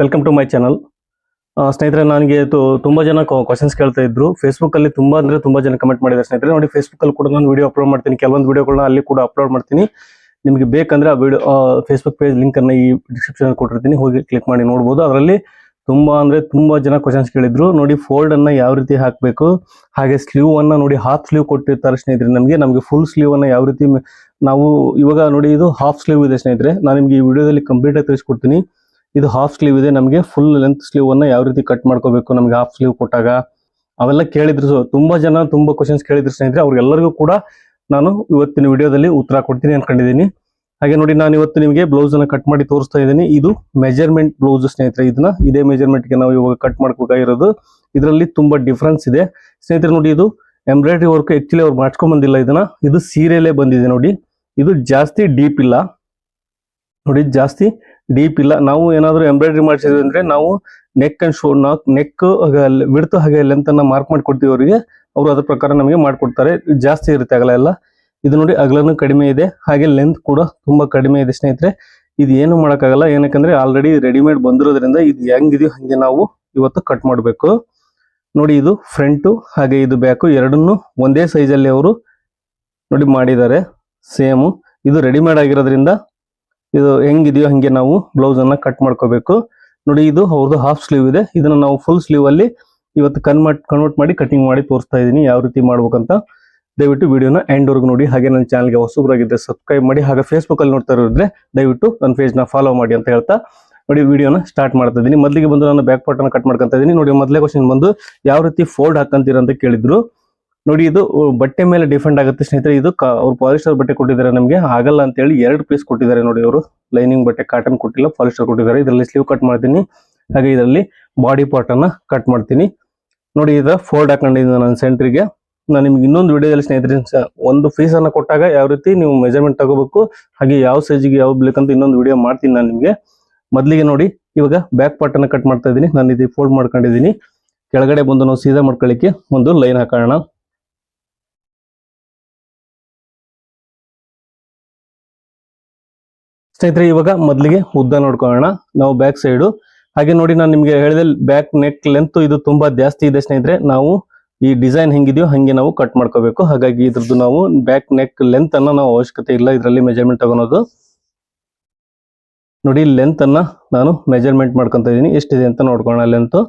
Welcome to my channel ಸ್ನೇಹಿತರೆ, ನನಗೆ ತುಂಬ ಜನ ಕ್ವಶನ್ಸ್ ಕೇಳ್ತಾ ಇದ್ರು. ಫೇಸ್ಬುಕ್ ಅಲ್ಲಿ ತುಂಬಾ ಅಂದ್ರೆ ತುಂಬಾ ಜನ ಕಮೆಂಟ್ ಮಾಡಿದ್ದಾರೆ. ಸ್ನೇಹಿತರೆ, ನೋಡಿ ಫೇಸ್ಬುಕ್ ಅಲ್ಲಿ ಕೂಡ ನಾನು ವಿಡಿಯೋ ಅಪ್ಲೋಡ್ ಮಾಡ್ತೀನಿ. ಕೆಲವೊಂದು ವಿಡಿಯೋಗಳನ್ನ ಅಲ್ಲಿ ಕೂಡ ಅಪ್ಲೋಡ್ ಮಾಡ್ತೀನಿ. ನಿಮಗೆ ಬೇಕಂದ್ರೆ ಆ ವಿಡಿಯೋ ಫೇಸ್ಬುಕ್ ಪೇಜ್ ಲಿಂಕ್ ಅನ್ನ ಈ ಡಿಸ್ಕ್ರಿಪ್ಷನ್ ಕೊಟ್ಟಿರ್ತೀನಿ. ಹೋಗಿ ಕ್ಲಿಕ್ ಮಾಡಿ ನೋಡ್ಬೋದು. ಅದರಲ್ಲಿ ತುಂಬಾ ಅಂದ್ರೆ ತುಂಬಾ ಜನ ಕ್ವಶನ್ಸ್ ಕೇಳಿದ್ರು. ನೋಡಿ ಫೋಲ್ಡ್ ಅನ್ನ ಯಾವ ರೀತಿ ಹಾಕಬೇಕು? ಹಾಗೆ ಸ್ಲೀವ್ ಅನ್ನ ನೋಡಿ ಹಾಫ್ ಸ್ಲೀವ್ ಕೊಟ್ಟಿರ್ತಾರೆ ಸ್ನೇಹಿತರೆ ನಮಗೆ. ನಮಗೆ ಫುಲ್ ಸ್ಲೀವ್ ಅನ್ನ ಯಾವ ರೀತಿ ನಾವು ಇವಾಗ ನೋಡಿ, ಇದು ಹಾಫ್ ಸ್ಲೀವ್ ಇದೆ ಸ್ನೇಹಿತರೆ. ನಾನು ನಿಮಗೆ ಈ ವಿಡಿಯೋದಲ್ಲಿ ಕಂಪ್ಲೀಟ್ ಆಗಿ ತಿಳಿಸ್ಕೊಡ್ತೀನಿ. ಇದು ಹಾಫ್ ಸ್ಲೀವ್ ಇದೆ. ನಮಗೆ ಫುಲ್ ಲೆಂತ್ ಸ್ಲೀವ್ ಅನ್ನ ಯಾವ ರೀತಿ ಕಟ್ ಮಾಡ್ಕೋಬೇಕು, ನಮಗೆ ಹಾಫ್ ಸ್ಲೀವ್ ಕೊಟ್ಟಾಗ? ಅವೆಲ್ಲ ಕೇಳಿದ್ರು ತುಂಬಾ ಜನ ತುಂಬಾ ಕ್ವಶನ್ಸ್ ಕೇಳಿದ್ರು ಸ್ನೇಹಿತರೆ. ಅವ್ರಿಗೆಲ್ಲರಿಗೂ ಕೂಡ ನಾನು ಇವತ್ತಿನ ವಿಡಿಯೋದಲ್ಲಿ ಉತ್ತರ ಕೊಡ್ತೀನಿ ಅನ್ಕೊಂಡಿದ್ದೀನಿ. ಹಾಗೆ ನೋಡಿ, ನಾನು ಇವತ್ತು ನಿಮಗೆ ಬ್ಲೌಸ್ ಅನ್ನ ಕಟ್ ಮಾಡಿ ತೋರಿಸ್ತಾ ಇದ್ದೀನಿ. ಇದು ಮೆಜರ್ಮೆಂಟ್ ಬ್ಲೌಸ್ ಸ್ನೇಹಿತರೆ. ಇದನ್ನ ಇದೇ ಮೆಜರ್ಮೆಂಟ್ಗೆ ನಾವು ಇವಾಗ ಕಟ್ ಮಾಡ್ಬೇಕಾಗಿರೋದು ಇದರಲ್ಲಿ ತುಂಬಾ ಡಿಫ್ರೆನ್ಸ್ ಇದೆ. ಸ್ನೇಹಿತರೆ, ನೋಡಿ, ಇದು ಎಂಬ್ರಾಯ್ಡ್ರಿ ವರ್ಕ್ ಆಕ್ಚುಲಿ ಅವ್ರು ಮಾಡ್ಕೊಂಡ್ ಬಂದಿಲ್ಲ ಇದನ್ನ. ಇದು ಸೀರೆಯಲ್ಲೇ ಬಂದಿದೆ ನೋಡಿ. ಇದು ಜಾಸ್ತಿ ಡೀಪ್ ಇಲ್ಲ. ನೋಡಿ, ಜಾಸ್ತಿ ಡೀಪ್ ಇಲ್ಲ. ನಾವು ಏನಾದರೂ ಎಂಬ್ರಾಯ್ಡ್ರಿ ಮಾಡಿಸಿದ್ವಿ ಅಂದ್ರೆ ನಾವು ನೆಕ್ ಅಂಡ್ ಶೋ ನಾಕ್ ನೆಕ್ ಬಿಡ್ತು ಹಾಗೆ ಲೆಂತ್ ಅನ್ನ ಮಾರ್ಕ್ ಮಾಡಿ ಕೊಡ್ತೀವಿ ಅವರಿಗೆ. ಅವರು ಅದ್ರ ಪ್ರಕಾರ ನಮಗೆ ಮಾಡಿಕೊಡ್ತಾರೆ. ಜಾಸ್ತಿ ಇರುತ್ತೆ ಅಗಲ ಎಲ್ಲ. ಇದು ನೋಡಿ ಅಗಲನು ಕಡಿಮೆ ಇದೆ. ಹಾಗೆ ಲೆಂತ್ ಕೂಡ ತುಂಬಾ ಕಡಿಮೆ ಇದೆ ಸ್ನೇಹಿತರೆ. ಇದು ಏನು ಮಾಡೋಕ್ಕಾಗಲ್ಲ. ಏನಕ್ಕಂದ್ರೆ ಆಲ್ರೆಡಿ ರೆಡಿಮೇಡ್ ಬಂದಿರೋದ್ರಿಂದ ಇದು ಹೆಂಗಿದೆಯೋ ಹಂಗೆ ನಾವು ಇವತ್ತು ಕಟ್ ಮಾಡಬೇಕು. ನೋಡಿ ಇದು ಫ್ರಂಟು ಹಾಗೆ ಇದು ಬ್ಯಾಕು ಎರಡನ್ನೂ ಒಂದೇ ಸೈಜಲ್ಲಿ ಅವರು ನೋಡಿ ಮಾಡಿದ್ದಾರೆ. ಸೇಮು ಇದು ರೆಡಿಮೇಡ್ ಆಗಿರೋದ್ರಿಂದ ಇದು ಹೆಂಗಿದೆಯೋ ಹಂಗೆ ನಾವು ಬ್ಲೌಸ್ ಅನ್ನ ಕಟ್ ಮಾಡ್ಕೋಬೇಕು. ನೋಡಿ, ಇದು ಅವ್ರದ್ದು ಹಾಫ್ ಸ್ಲೀವ್ ಇದೆ. ಇದನ್ನ ನಾವು ಫುಲ್ ಸ್ಲೀವ್ ಅಲ್ಲಿ ಇವತ್ತು ಕನ್ವರ್ಟ್ ಕನ್ವರ್ಟ್ ಮಾಡಿ ಕಟಿಂಗ್ ಮಾಡಿ ತೋರಿಸ್ತಾ ಇದ್ದೀನಿ ಯಾವ ರೀತಿ ಮಾಡ್ಬೇಕಂತ. ದಯವಿಟ್ಟು ವಿಡಿಯೋನ ಎಂಡ್ ವರ್ಗು ನೋಡಿ. ಹಾಗೆ ನನ್ನ ಚಾನಲ್ಗೆ ಹೊಸಬರಾಗಿದ್ದರೆ ಸಬ್ಸ್ಕ್ರೈಬ್ ಮಾಡಿ. ಹಾಗೆ ಫೇಸ್ಬುಕ್ ಅಲ್ಲಿ ನೋಡ್ತಾ ಇರೋದ್ರೆ ದಯವಿಟ್ಟು ನನ್ನ ಪೇಜ್ನ ಫಾಲೋ ಮಾಡಿ ಅಂತ ಹೇಳ್ತಾ. ನೋಡಿ, ವಿಡಿಯೋನ ಸ್ಟಾರ್ಟ್ ಮಾಡ್ತಾ ಇದ್ದೀನಿ. ಮೊದಲಿಗೆ ಬಂದು ನಾನು ಬ್ಯಾಕ್ ಪಾರ್ಟ್ ಅನ್ನ ಕಟ್ ಮಾಡ್ಕೊತಾ ಇದ್ದೀನಿ. ನೋಡಿ, ಮೊದಲೇ ಕ್ವಶನ್ ಬಂದು ಯಾವ ರೀತಿ ಫೋಲ್ಡ್ ಹಾಕಂತೀರ ಅಂತ ಕೇಳಿದ್ರು. ನೋಡಿ, ಇದು ಬಟ್ಟೆ ಮೇಲೆ ಡಿಫೆಂಡ್ ಆಗುತ್ತೆ ಸ್ನೇಹಿತರೆ. ಇದು ಅವ್ರು ಪಾಲಿಸ್ಟರ್ ಬಟ್ಟೆ ಕೊಟ್ಟಿದ್ದಾರೆ ನಮಗೆ. ಆಗಲ್ಲ ಅಂತ ಹೇಳಿ ಎರಡು ಪೀಸ್ ಕೊಟ್ಟಿದ್ದಾರೆ ನೋಡಿ ಅವರು. ಲೈನಿಂಗ್ ಬಟ್ಟೆ ಕಾಟನ್ ಕೊಟ್ಟಿಲ್ಲ ಪಾಲಿಸ್ಟರ್ ಕೊಟ್ಟಿದ್ದಾರೆ. ಇದರಲ್ಲಿ ಸ್ಲೀವ್ ಕಟ್ ಮಾಡ್ತೀನಿ. ಹಾಗೆ ಇದರಲ್ಲಿ ಬಾಡಿ ಪಾರ್ಟ್ ಅನ್ನ ಕಟ್ ಮಾಡ್ತೀನಿ. ನೋಡಿ ಇದರ ಫೋಲ್ಡ್ ಹಾಕೊಂಡಿದ್ದೀನಿ ನಾನು ಸೆಂಟ್ರಿಗೆ ನಾನು ನಿಮ್ಗೆ ಇನ್ನೊಂದು ವಿಡಿಯೋದಲ್ಲಿ ಸ್ನೇಹಿತರೆ ಒಂದು ಫೀಸ್ ಅನ್ನ ಕೊಟ್ಟಾಗ ಯಾವ ರೀತಿ ನೀವು ಮೆಜರ್ಮೆಂಟ್ ತಗೋಬೇಕು, ಹಾಗೆ ಯಾವ ಸೈಜಿಗೆ ಯಾವ ಬೇಕಂತ ಇನ್ನೊಂದು ವಿಡಿಯೋ ಮಾಡ್ತೀನಿ ನಾನು ನಿಮಗೆ. ಮೊದಲಿಗೆ ನೋಡಿ, ಇವಾಗ ಬ್ಯಾಕ್ ಪಾರ್ಟ್ ಅನ್ನ ಕಟ್ ಮಾಡ್ತಾ ಇದ್ದೀನಿ. ನಾನು ಇದು ಫೋಲ್ಡ್ ಮಾಡ್ಕೊಂಡಿದ್ದೀನಿ. ಕೆಳಗಡೆ ಬಂದು ನಾವು ಸೀದಾ ಮಾಡ್ಕೊಳ್ಳಿಕ್ಕೆ ಒಂದು ಲೈನ್ ಹಾಕೋಣ. ಸ್ನೇಹಿತರೆ, ಇವಾಗ ಮೊದಲಿಗೆ ಉದ್ದ ನೋಡ್ಕೊಳ್ಳೋಣ. ನಾವು ಬ್ಯಾಕ್ ಸೈಡು ಹಾಗೆ ನೋಡಿ, ನಾನು ನಿಮಗೆ ಹೇಳಿದೆ ಬ್ಯಾಕ್ ನೆಕ್ ಲೆಂತ್ ಇದು ತುಂಬಾ ಜಾಸ್ತಿ ಇದೆ ಸ್ನೇಹಿತರೆ. ನಾವು ಈ ಡಿಸೈನ್ ಹೆಂಗಿದೆಯೋ ಹಂಗೆ ನಾವು ಕಟ್ ಮಾಡ್ಕೋಬೇಕು. ಹಾಗಾಗಿ ಇದ್ರದ್ದು ನಾವು ಬ್ಯಾಕ್ ನೆಕ್ ಲೆಂತ್ ಅನ್ನ ನಾವು ಅವಶ್ಯಕತೆ ಇಲ್ಲ. ಇದರಲ್ಲಿ ಮೆಜರ್ಮೆಂಟ್ ತಗೊಳೋದು. ನೋಡಿ ಲೆಂತ್ ಅನ್ನ ನಾನು ಮೆಜರ್ಮೆಂಟ್ ಮಾಡ್ಕೊಂತ ಇದೀನಿ ಎಷ್ಟಿದೆ ಅಂತ ನೋಡ್ಕೊಳ್ಳೋಣ ಲೆಂತ್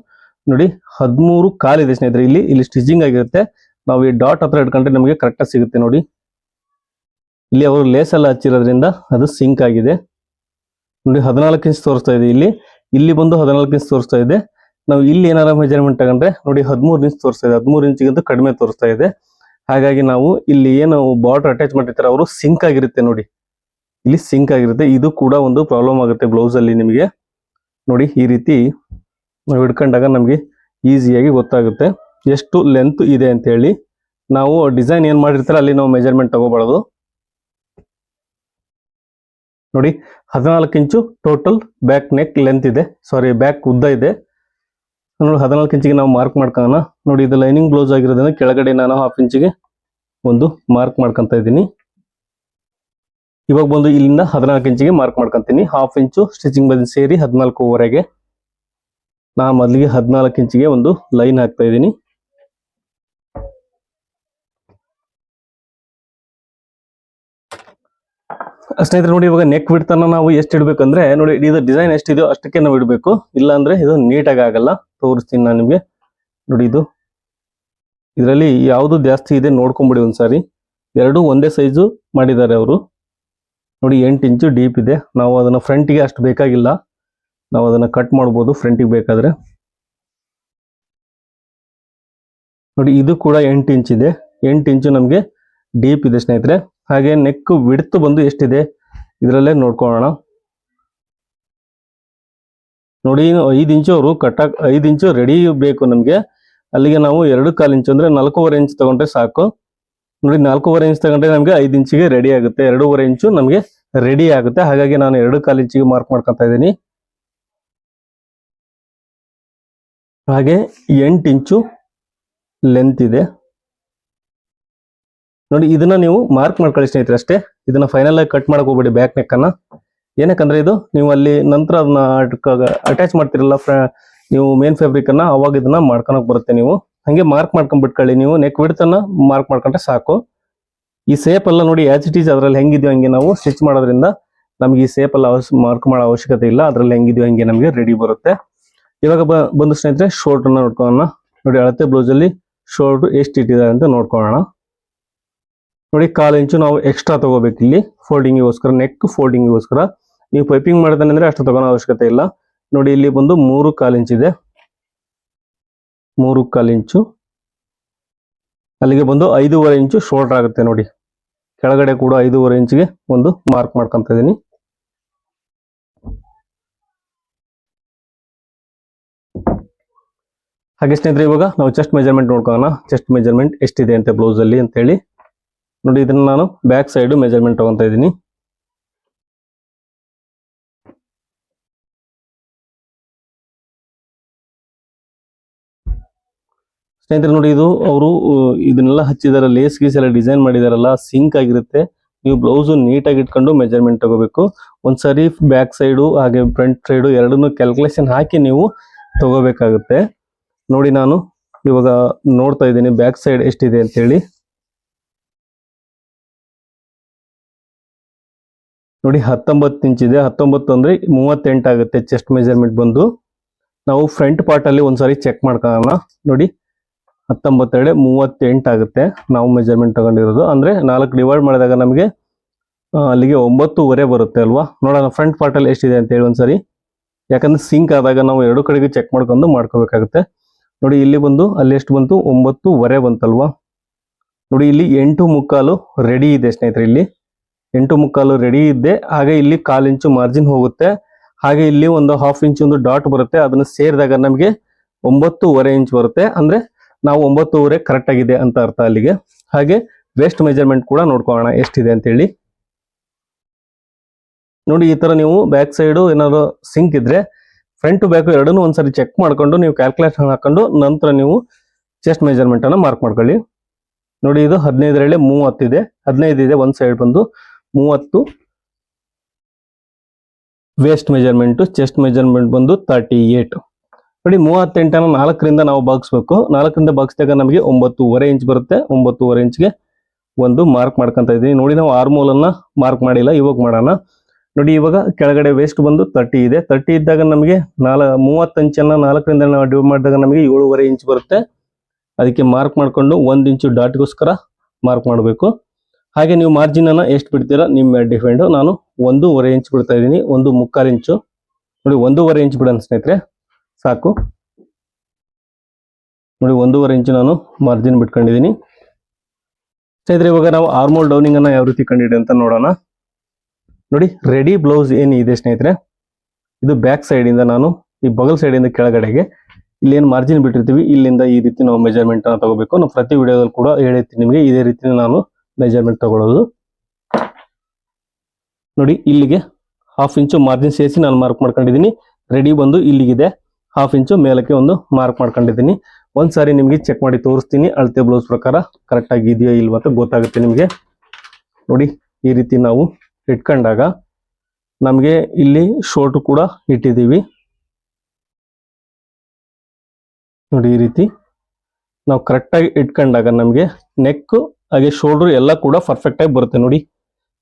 ನೋಡಿ, ಹದಿಮೂರು ಕಾಲಿದೆ ಸ್ನೇಹಿತರೆ. ಇಲ್ಲಿ ಇಲ್ಲಿ ಸ್ಟಿಚಿಂಗ್ ಆಗಿರುತ್ತೆ. ನಾವು ಈ ಡಾಟ್ ಹತ್ರ ಇಟ್ಕೊಂಡ್ರೆ ನಮಗೆ ಕರೆಕ್ಟಾಗಿ ಸಿಗುತ್ತೆ ನೋಡಿ. ಇಲ್ಲಿ ಅವರು ಲೇಸ್ ಎಲ್ಲ ಹಚ್ಚಿರೋದ್ರಿಂದ ಅದು ಸಿಂಕ್ ಆಗಿದೆ. ನೋಡಿ, ಹದಿನಾಲ್ಕು ಇಂಚ್ ತೋರಿಸ್ತಾ ಇದೆ ಇಲ್ಲಿ. ಇಲ್ಲಿ ಬಂದು ಹದಿನಾಲ್ಕು ಇಂಚ್ ತೋರಿಸ್ತಾ ಇದೆ. ನಾವು ಇಲ್ಲಿ ಏನಾರ ಮೆಜರ್ಮೆಂಟ್ ತಗೊಂಡ್ರೆ, ನೋಡಿ, ಹದಿಮೂರು ಇಂಚ್ ತೋರಿಸ್ತಾ ಇದೆ. ಹದಿಮೂರು ಇಂಚಿಗಿಂತ ಕಡಿಮೆ ತೋರಿಸ್ತಾ ಇದೆ. ಹಾಗಾಗಿ ನಾವು ಇಲ್ಲಿ ಏನು ಬಾರ್ಡರ್ ಅಟ್ಯಾಚ್ ಮಾಡಿರ್ತಾರೆ, ಅವರು ಸಿಂಕ್ ಆಗಿರುತ್ತೆ ನೋಡಿ. ಇಲ್ಲಿ ಸಿಂಕ್ ಆಗಿರುತ್ತೆ. ಇದು ಕೂಡ ಒಂದು ಪ್ರಾಬ್ಲಮ್ ಆಗುತ್ತೆ ಬ್ಲೌಸ್ ಅಲ್ಲಿ ನಿಮಗೆ. ನೋಡಿ, ಈ ರೀತಿ ನಾವು ಹಿಡ್ಕೊಂಡಾಗ ನಮಗೆ ಈಸಿಯಾಗಿ ಗೊತ್ತಾಗುತ್ತೆ. ಎಷ್ಟು ಲೆಂತ್ ಇದೆ ಅಂತ ಹೇಳಿ. ನಾವು ಡಿಸೈನ್ ಏನ್ ಮಾಡಿರ್ತಾರೆ, ಅಲ್ಲಿ ನಾವು ಮೆಜರ್ಮೆಂಟ್ ತಗೋಬಾರ್ದು. ನೋಡಿ, ಹದಿನಾಲ್ಕು inch total back neck length ಇದೆ. ಸಾರಿ ಬ್ಯಾಕ್ ಉದ್ದ ಇದೆ. ನೋಡಿ, ಹದಿನಾಲ್ಕು ಇಂಚಿಗೆ ನಾವು ಮಾರ್ಕ್ ಮಾಡ್ಕೋಣ ನೋಡಿ, ಇದು ಲೈನಿಂಗ್ ಬ್ಲೌಸ್ ಆಗಿರೋದ್ರಿಂದ ಕೆಳಗಡೆ ನಾನು ಹಾಫ್ ಇಂಚಿಗೆ ಒಂದು ಮಾರ್ಕ್ ಮಾಡ್ಕೊಂತ ಇದ್ದೀನಿ. ಇವಾಗ ಬಂದು ಇಲ್ಲಿಂದ ಹದಿನಾಲ್ಕು ಇಂಚಿಗೆ ಮಾರ್ಕ್ ಮಾಡ್ಕೊತೀನಿ. ಹಾಫ್ ಇಂಚು ಸ್ಟಿಚಿಂಗ್ ಬಂದು ಸೇರಿ ಹದಿನಾಲ್ಕುವರೆಗೆ. ನಾ ಮೊದಲಿಗೆ ಹದಿನಾಲ್ಕು ಇಂಚಿಗೆ ಒಂದು ಲೈನ್ ಹಾಕ್ತಾ ಇದ್ದೀನಿ. ಸ್ನೇಹಿತರೆ ನೋಡಿ, ಇವಾಗ ನೆಕ್ ಬಿಡ್ತನ ನಾವು ಎಷ್ಟು ಇಡ್ಬೇಕಂದ್ರೆ, ನೋಡಿ ಇದು ಡಿಸೈನ್ ಎಷ್ಟಿದೆಯೋ ಅಷ್ಟಕ್ಕೆ ನಾವು ಇಡಬೇಕು. ಇಲ್ಲ ಅಂದ್ರೆ ಇದು ನೀಟಾಗಿ ಆಗಲ್ಲ. ತೋರಿಸ್ತೀನಿ ನಾನು ನಿಮಗೆ. ನೋಡಿ, ಇದು. ಇದರಲ್ಲಿ ಯಾವುದು ಜಾಸ್ತಿ ಇದೆ ನೋಡ್ಕೊಂಬಿಡಿ ಒಂದ್ಸಾರಿ. ಎರಡು ಒಂದೇ ಸೈಜು ಮಾಡಿದ್ದಾರೆ ಅವರು. ನೋಡಿ, ಎಂಟು ಇಂಚು ಡೀಪ್ ಇದೆ. ನಾವು ಅದನ್ನ ಫ್ರಂಟಿಗೆ ಅಷ್ಟು ಬೇಕಾಗಿಲ್ಲ. ನಾವು ಅದನ್ನ ಕಟ್ ಮಾಡ್ಬೋದು ಫ್ರಂಟಿಗೆ ಬೇಕಾದ್ರೆ. ನೋಡಿ, ಇದು ಕೂಡ ಎಂಟು ಇಂಚ್ ಇದೆ. ಎಂಟು ಇಂಚು ನಮಗೆ ಡೀಪ್ ಇದೆ ಸ್ನೇಹಿತರೆ. ಹಾಗೆ ನೆಕ್ ವಿಡ್ತ್ ಬಂದು ಎಷ್ಟಿದೆ? ಇದರಲ್ಲೇ ನೋಡ್ಕೊಳ್ಳೋಣ. ನೋಡಿ ಐದು ಇಂಚು ಅವರು ಕಟ್ಟಾಕ್ ಐದು ಇಂಚು ರೆಡಿ ಬೇಕು ನಮಗೆ. ಅಲ್ಲಿಗೆ ನಾವು ಎರಡು ಕಾಲು ಇಂಚು ಅಂದ್ರೆ ನಾಲ್ಕೂವರೆ ಇಂಚ್ ತಗೊಂಡ್ರೆ ಸಾಕು. ನೋಡಿ, ನಾಲ್ಕೂವರೆ ಇಂಚ್ ತಗೊಂಡ್ರೆ ನಮಗೆ ಐದು ಇಂಚಿಗೆ ರೆಡಿ ಆಗುತ್ತೆ. ಎರಡೂವರೆ ಇಂಚು ನಮಗೆ ರೆಡಿ ಆಗುತ್ತೆ. ಹಾಗಾಗಿ ನಾನು ಎರಡು ಕಾಲು ಇಂಚಿಗೆ ಮಾರ್ಕ್ ಮಾಡ್ಕೊತಾ ಇದ್ದೀನಿ. ಹಾಗೆ ಎಂಟು ಇಂಚು ಲೆಂತ್ ಇದೆ. ನೋಡಿ, ಇದನ್ನ ನೀವು ಮಾರ್ಕ್ ಮಾಡ್ಕೊಳ್ಳಿ ಸ್ನೇಹಿತರೆ ಅಷ್ಟೇ. ಇದನ್ನ ಫೈನಲ್ ಆಗಿ ಕಟ್ ಮಾಡಕ್ ಹೋಗ್ಬೇಡಿ ಬ್ಯಾಕ್ ನೆಕ್ ಅನ್ನ. ಏನಕ್ಕಂದ್ರೆ ಇದು, ನೀವು ಅಲ್ಲಿ ನಂತರ ಅದನ್ನ ಅಟ್ಯಾಚ್ ಮಾಡ್ತಿರಲ್ಲ ನೀವು ಮೇನ್ ಫ್ಯಾಬ್ರಿಕ್ ಅನ್ನ, ಅವಾಗ ಇದನ್ನ ಮಾಡ್ಕೊಳಕ್ ಬರುತ್ತೆ ನೀವು. ಹಂಗೆ ಮಾರ್ಕ್ ಮಾಡ್ಕೊಂಡ್ಬಿಟ್ಕೊಳ್ಳಿ ನೀವು. ನೆಕ್ ಅನ್ನ ಮಾರ್ಕ್ ಮಾಡ್ಕೊಂಡ್ರೆ ಸಾಕು. ಈ ಸೇಪ್ ಎಲ್ಲ ನೋಡಿ ಆಸ್ ಇಟ್ ಈಸ್ ಅದ್ರಲ್ಲಿ ಹೆಂಗಿದ್ಯೋ ಹಂಗೆ ನಾವು ಸ್ಟಿಚ್ ಮಾಡೋದ್ರಿಂದ ನಮ್ಗೆ ಈ ಸೇಪ್ ಎಲ್ಲ ಮಾರ್ಕ್ ಮಾಡೋ ಅವಶ್ಯಕತೆ ಇಲ್ಲ. ಅದ್ರಲ್ಲಿ ಹೆಂಗಿದ್ಯೋ ಹಂಗೆ ನಮಗೆ ರೆಡಿ ಬರುತ್ತೆ. ಇವಾಗ ಬಂದು ಸ್ನೇಹಿತರೆ ಶೋರ್ಟ್ ಅನ್ನ ನೋಡ್ಕೊಳ್ಳೋಣ. ನೋಡಿ, ಅಳತೆ ಬ್ಲೌಸ್ ಅಲ್ಲಿ ಶೋಲ್ಡರ್ ಎಷ್ಟು ಇಟ್ಟಿದ್ದಾರೆ ಅಂತ ನೋಡ್ಕೊಳ್ಳೋಣ. ನೋಡಿ, ಕಾಲು ಇಂಚು ನಾವು ಎಕ್ಸ್ಟ್ರಾ ತಗೋಬೇಕು ಇಲ್ಲಿ. ಫೋಲ್ಡಿಂಗಿಗೋಸ್ಕರ ನೆಕ್ ಫೋಲ್ಡಿಂಗಿಗೋಸ್ಕರ ನೀವು ಪೈಪಿಂಗ್ ಮಾಡ್ತಾನೆ ಅಂದರೆ ಅಷ್ಟು ತಗೊಳ್ಳೋ ಅವಶ್ಯಕತೆ ಇಲ್ಲ. ನೋಡಿ, ಇಲ್ಲಿ ಬಂದು ಮೂರು ಕಾಲು ಇಂಚ್ ಇದೆ. ಮೂರು ಕಾಲು ಇಂಚು. ಅಲ್ಲಿಗೆ ಬಂದು ಐದೂವರೆ ಇಂಚು ಶೋಲ್ಡರ್ ಆಗುತ್ತೆ ನೋಡಿ. ಕೆಳಗಡೆ ಕೂಡ ಐದೂವರೆ ಇಂಚಿಗೆ ಒಂದು ಮಾರ್ಕ್ ಮಾಡ್ಕೊಂತ ಇದ್ದೀನಿ. ಹಾಗೆ ಸ್ನೇಹಿತರೆ, ಇವಾಗ ನಾವು ಚೆಸ್ಟ್ ಮೆಜರ್ಮೆಂಟ್ ನೋಡ್ಕೊಳ್ಳೋಣ. ಚೆಸ್ಟ್ ಮೆಜರ್ಮೆಂಟ್ ಎಷ್ಟಿದೆ ಅಂತ ಬ್ಲೌಸಲ್ಲಿ ಅಂತ ಹೇಳಿ ನೋಡಿ, ಇದನ್ನ ನಾನು ಬ್ಯಾಕ್ ಸೈಡ್ ಮೆಜರ್ಮೆಂಟ್ ತಗೊಂತ ಇದ್ದೀನಿ. ಸ್ನೇಹಿತರೆ, ನೋಡಿ, ಇದು ಅವರು ಇದನ್ನೆಲ್ಲ ಹಚ್ಚಿದಾರೆ ಲೇಸ್ ಗೀಸ್ ಎಲ್ಲ ಡಿಸೈನ್ ಮಾಡಿದಾರಲ್ಲ ಸಿಂಕ್ ಆಗಿರುತ್ತೆ. ನೀವು ಬ್ಲೌಸ್ ನೀಟಾಗಿ ಇಟ್ಕೊಂಡು ಮೆಜರ್ಮೆಂಟ್ ತಗೋಬೇಕು. ಒಂದ್ಸರಿ ಬ್ಯಾಕ್ ಸೈಡು ಹಾಗೆ ಫ್ರಂಟ್ ಸೈಡು ಎರಡನ್ನೂ ಕ್ಯಾಲ್ಕುಲೇಷನ್ ಹಾಕಿ ನೀವು ತಗೋಬೇಕಾಗುತ್ತೆ. ನೋಡಿ, ನಾನು ಇವಾಗ ನೋಡ್ತಾ ಇದ್ದೀನಿ ಬ್ಯಾಕ್ ಸೈಡ್ ಎಷ್ಟಿದೆ ಅಂತ ನೋಡಿ ಹತ್ತೊಂಬತ್ತು ಇಂಚ್ ಇದೆ. ಹತ್ತೊಂಬತ್ತು ಅಂದ್ರೆ ಮೂವತ್ತೆಂಟು ಆಗುತ್ತೆ ಚೆಸ್ಟ್ ಮೆಜರ್ಮೆಂಟ್ ಬಂದು. ನಾವು ಫ್ರಂಟ್ ಪಾರ್ಟ್ ಅಲ್ಲಿ ಒಂದ್ಸರಿ ಚೆಕ್ ಮಾಡ್ಕೊಳ್ಳೋಣ. ನೋಡಿ, ಹತ್ತೊಂಬತ್ತೆರಡು, ಮೂವತ್ತೆಂಟು ಆಗುತ್ತೆ ನಾವು ಮೆಜರ್ಮೆಂಟ್ ತಗೊಂಡಿರೋದು. ಅಂದ್ರೆ ನಾಲ್ಕು ಡಿವೈಡ್ ಮಾಡಿದಾಗ ನಮಗೆ ಅಲ್ಲಿಗೆ ಒಂಬತ್ತುವರೆ ಬರುತ್ತೆ ಅಲ್ವಾ? ನೋಡೋಣ ಫ್ರಂಟ್ ಪಾರ್ಟ್ ಅಲ್ಲಿ ಎಷ್ಟಿದೆ ಅಂತ ಹೇಳಿ ಒಂದ್ಸರಿ. ಯಾಕಂದ್ರೆ ಸಿಂಕ್ ಆದಾಗ ನಾವು ಎರಡು ಕಡೆಗೆ ಚೆಕ್ ಮಾಡ್ಕೊಂಡು ಮಾಡ್ಕೋಬೇಕಾಗುತ್ತೆ. ನೋಡಿ, ಇಲ್ಲಿ ಬಂದು, ಅಲ್ಲಿ ಎಷ್ಟು ಬಂತು? ಒಂಬತ್ತುವರೆ ಬಂತಲ್ವಾ? ನೋಡಿ, ಇಲ್ಲಿ ಎಂಟು ಮುಕ್ಕಾಲು ರೆಡಿ ಇದೆ ಸ್ನೇಹಿತರೆ ಇಲ್ಲಿ. ಎಂಟು ಮುಕ್ಕಾಲು ರೆಡಿ ಇದ್ದೆ. ಹಾಗೆ ಇಲ್ಲಿ ಕಾಲು ಇಂಚು ಮಾರ್ಜಿನ್ ಹೋಗುತ್ತೆ. ಹಾಗೆ ಇಲ್ಲಿ ಒಂದು ಹಾಫ್ ಇಂಚ್ ಒಂದು ಡಾಟ್ ಬರುತ್ತೆ. ಅದನ್ನು ಸೇರಿದಾಗ ನಮಗೆ ಒಂಬತ್ತೂವರೆ ಇಂಚ್ ಬರುತ್ತೆ. ಅಂದ್ರೆ ನಾವು ಒಂಬತ್ತೂವರೆ ಕರೆಕ್ಟ್ ಆಗಿದೆ ಅಂತ ಅರ್ಥ ಅಲ್ಲಿಗೆ. ಹಾಗೆ ವೇಸ್ಟ್ ಮೆಜರ್ಮೆಂಟ್ ಕೂಡ ನೋಡ್ಕೊಳ್ಳೋಣ ಎಷ್ಟಿದೆ ಅಂತ ಹೇಳಿ ನೋಡಿ, ಈ ತರ ನೀವು ಬ್ಯಾಕ್ ಸೈಡು ಏನಾದ್ರು ಸಿಂಕ್ ಇದ್ರೆ ಫ್ರಂಟ್ ಟು ಬ್ಯಾಕ್ ಎರಡನ್ನೂ ಒಂದ್ಸರಿ ಚೆಕ್ ಮಾಡ್ಕೊಂಡು ನೀವು ಕ್ಯಾಲ್ಕುಲೇಷನ್ ಹಾಕೊಂಡು ನಂತರ ನೀವು ಚೆಸ್ಟ್ ಮೆಜರ್ಮೆಂಟ್ ಅನ್ನ ಮಾರ್ಕ್ ಮಾಡ್ಕೊಳ್ಳಿ. ನೋಡಿ, ಇದು ಹದಿನೈದರಲ್ಲಿ ಮೂವತ್ತಿದೆ ಹದಿನೈದು ಇದೆ, ಒಂದು ಸೈಡ್ ಬಂದು ಮೂವತ್ತು. ವೇಸ್ಟ್ ಮೆಜರ್ಮೆಂಟ್ ಚೆಸ್ಟ್ ಮೆಜರ್ಮೆಂಟ್ ಬಂದು ತರ್ಟಿ ಏಟ್ ನೋಡಿ, ಮೂವತ್ತೆಂಟನ್ನು ನಾಲ್ಕರಿಂದ ನಾವು ಬಾಗಿಸ್ಬೇಕು ನಾಲ್ಕರಿಂದ ಬಾಗಿಸಿದಾಗ ನಮಗೆ ಒಂಬತ್ತೂವರೆ ಇಂಚ್ ಬರುತ್ತೆ. ಒಂಬತ್ತೂವರೆ ಇಂಚ್ಗೆ ಒಂದು ಮಾರ್ಕ್ ಮಾಡ್ಕೊಂತ ಇದ್ದೀನಿ. ನೋಡಿ, ನಾವು ಆರ್ಮೋಲ್ ಅನ್ನ ಮಾರ್ಕ್ ಮಾಡಿಲ್ಲ, ಇವಾಗ ಮಾಡೋಣ. ನೋಡಿ, ಇವಾಗ ಕೆಳಗಡೆ ವೇಸ್ಟ್ ಬಂದು ತರ್ಟಿ ಇದೆ. ತರ್ಟಿ ಇದ್ದಾಗ ನಮಗೆ ನಾಲ್ ಮೂವತ್ತಂಚನ್ನು ನಾಲ್ಕರಿಂದ ನಾವು ಡಿವೈಡ್ ಮಾಡಿದಾಗ ನಮಗೆ ಏಳುವರೆ ಇಂಚ್ ಬರುತ್ತೆ. ಅದಕ್ಕೆ ಮಾರ್ಕ್ ಮಾಡ್ಕೊಂಡು ಒಂದು ಇಂಚು ಡಾಟ್ಗೋಸ್ಕರ ಮಾರ್ಕ್ ಮಾಡಬೇಕು. ಹಾಗೆ ನೀವು ಮಾರ್ಜಿನ್ ಅನ್ನ ಎಷ್ಟು ಬಿಡ್ತೀರಾ? ನಿಮ್ಮ ಡಿಫೆಂಡ್ ನಾನು ಒಂದೂವರೆ ಇಂಚ್ ಬಿಡ್ತಾ ಇದ್ದೀನಿ. ಒಂದು ಮುಕ್ಕಾಲು ಇಂಚು ನೋಡಿ, ಒಂದೂವರೆ ಇಂಚ್ ಬಿಡೋಣ ಸ್ನೇಹಿತರೆ. ಸಾಕು. ನೋಡಿ, ಒಂದೂವರೆ ಇಂಚು ನಾನು ಮಾರ್ಜಿನ್ ಬಿಟ್ಕೊಂಡಿದ್ದೀನಿ. ಸ್ನೇಹಿತರೆ, ಇವಾಗ ನಾವು ಆರ್ಮೋಲ್ ಡೌನಿಂಗ್ ಅನ್ನ ಯಾವ ರೀತಿ ಕಂಡಿಡಿ ಅಂತ ನೋಡೋಣ. ನೋಡಿ ರೆಡಿ ಬ್ಲೌಸ್ ಏನಿದೆ ಸ್ನೇಹಿತರೆ? ಇದು ಬ್ಯಾಕ್ ಸೈಡ್ ಇಂದ ನಾನು, ಈ ಬಗಲ್ ಸೈಡ್ ಇಂದ ಕೆಳಗಡೆಗೆ ಇಲ್ಲಿ ಏನು ಮಾರ್ಜಿನ್ ಬಿಟ್ಟಿರ್ತೀವಿ, ಇಲ್ಲಿಂದ ಈ ರೀತಿ ನಾವು ಮೆಜರ್ಮೆಂಟ್ ಅನ್ನ ತಗೋಬೇಕು ನಾವು ಪ್ರತಿ ವಿಡಿಯೋದಲ್ಲಿ ಕೂಡ ಹೇಳಿರ್ತೀನಿ ನಿಮಗೆ. ಇದೇ ರೀತಿ ನಾನು ಮೆಜರ್ಮೆಂಟ್ ತಗೊಳ್ಳೋದು ನೋಡಿ, ಇಲ್ಲಿಗೆ ಹಾಫ್ ಇಂಚು ಮಾರ್ಜಿನ್ ಸೇರಿಸಿ ನಾನು ಮಾರ್ಕ್ ಮಾಡ್ಕೊಂಡಿದ್ದೀನಿ. ರೆಡಿ ಬಂದು ಇಲ್ಲಿಗಿದೆ. ಹಾಫ್ ಇಂಚು ಮೇಲಕ್ಕೆ ಒಂದು ಮಾರ್ಕ್ ಮಾಡ್ಕೊಂಡಿದ್ದೀನಿ. ಒಂದ್ಸಾರಿ ನಿಮಗೆ ಚೆಕ್ ಮಾಡಿ ತೋರಿಸ್ತೀನಿ. ಅಳತೆ ಬ್ಲೌಸ್ ಪ್ರಕಾರ ಕರೆಕ್ಟ್ ಆಗಿ ಇದೆಯೋ ಇಲ್ವಾ ಅಂತ ಗೊತ್ತಾಗುತ್ತೆ ನಿಮಗೆ. ನೋಡಿ, ಈ ರೀತಿ ನಾವು ಇಟ್ಕೊಂಡಾಗ ನಮಗೆ ಇಲ್ಲಿ ಶೋರ್ಟ್ ಕೂಡ ಇಟ್ಟಿದ್ದೀವಿ. ನೋಡಿ, ಈ ರೀತಿ ನಾವು ಕರೆಕ್ಟಾಗಿ ಇಟ್ಕೊಂಡಾಗ ನಮಗೆ ನೆಕ್ ಹಾಗೆ ಶೋಲ್ಡರ್ ಎಲ್ಲ ಕೂಡ ಪರ್ಫೆಕ್ಟ್ ಆಗಿ ಬರುತ್ತೆ ನೋಡಿ.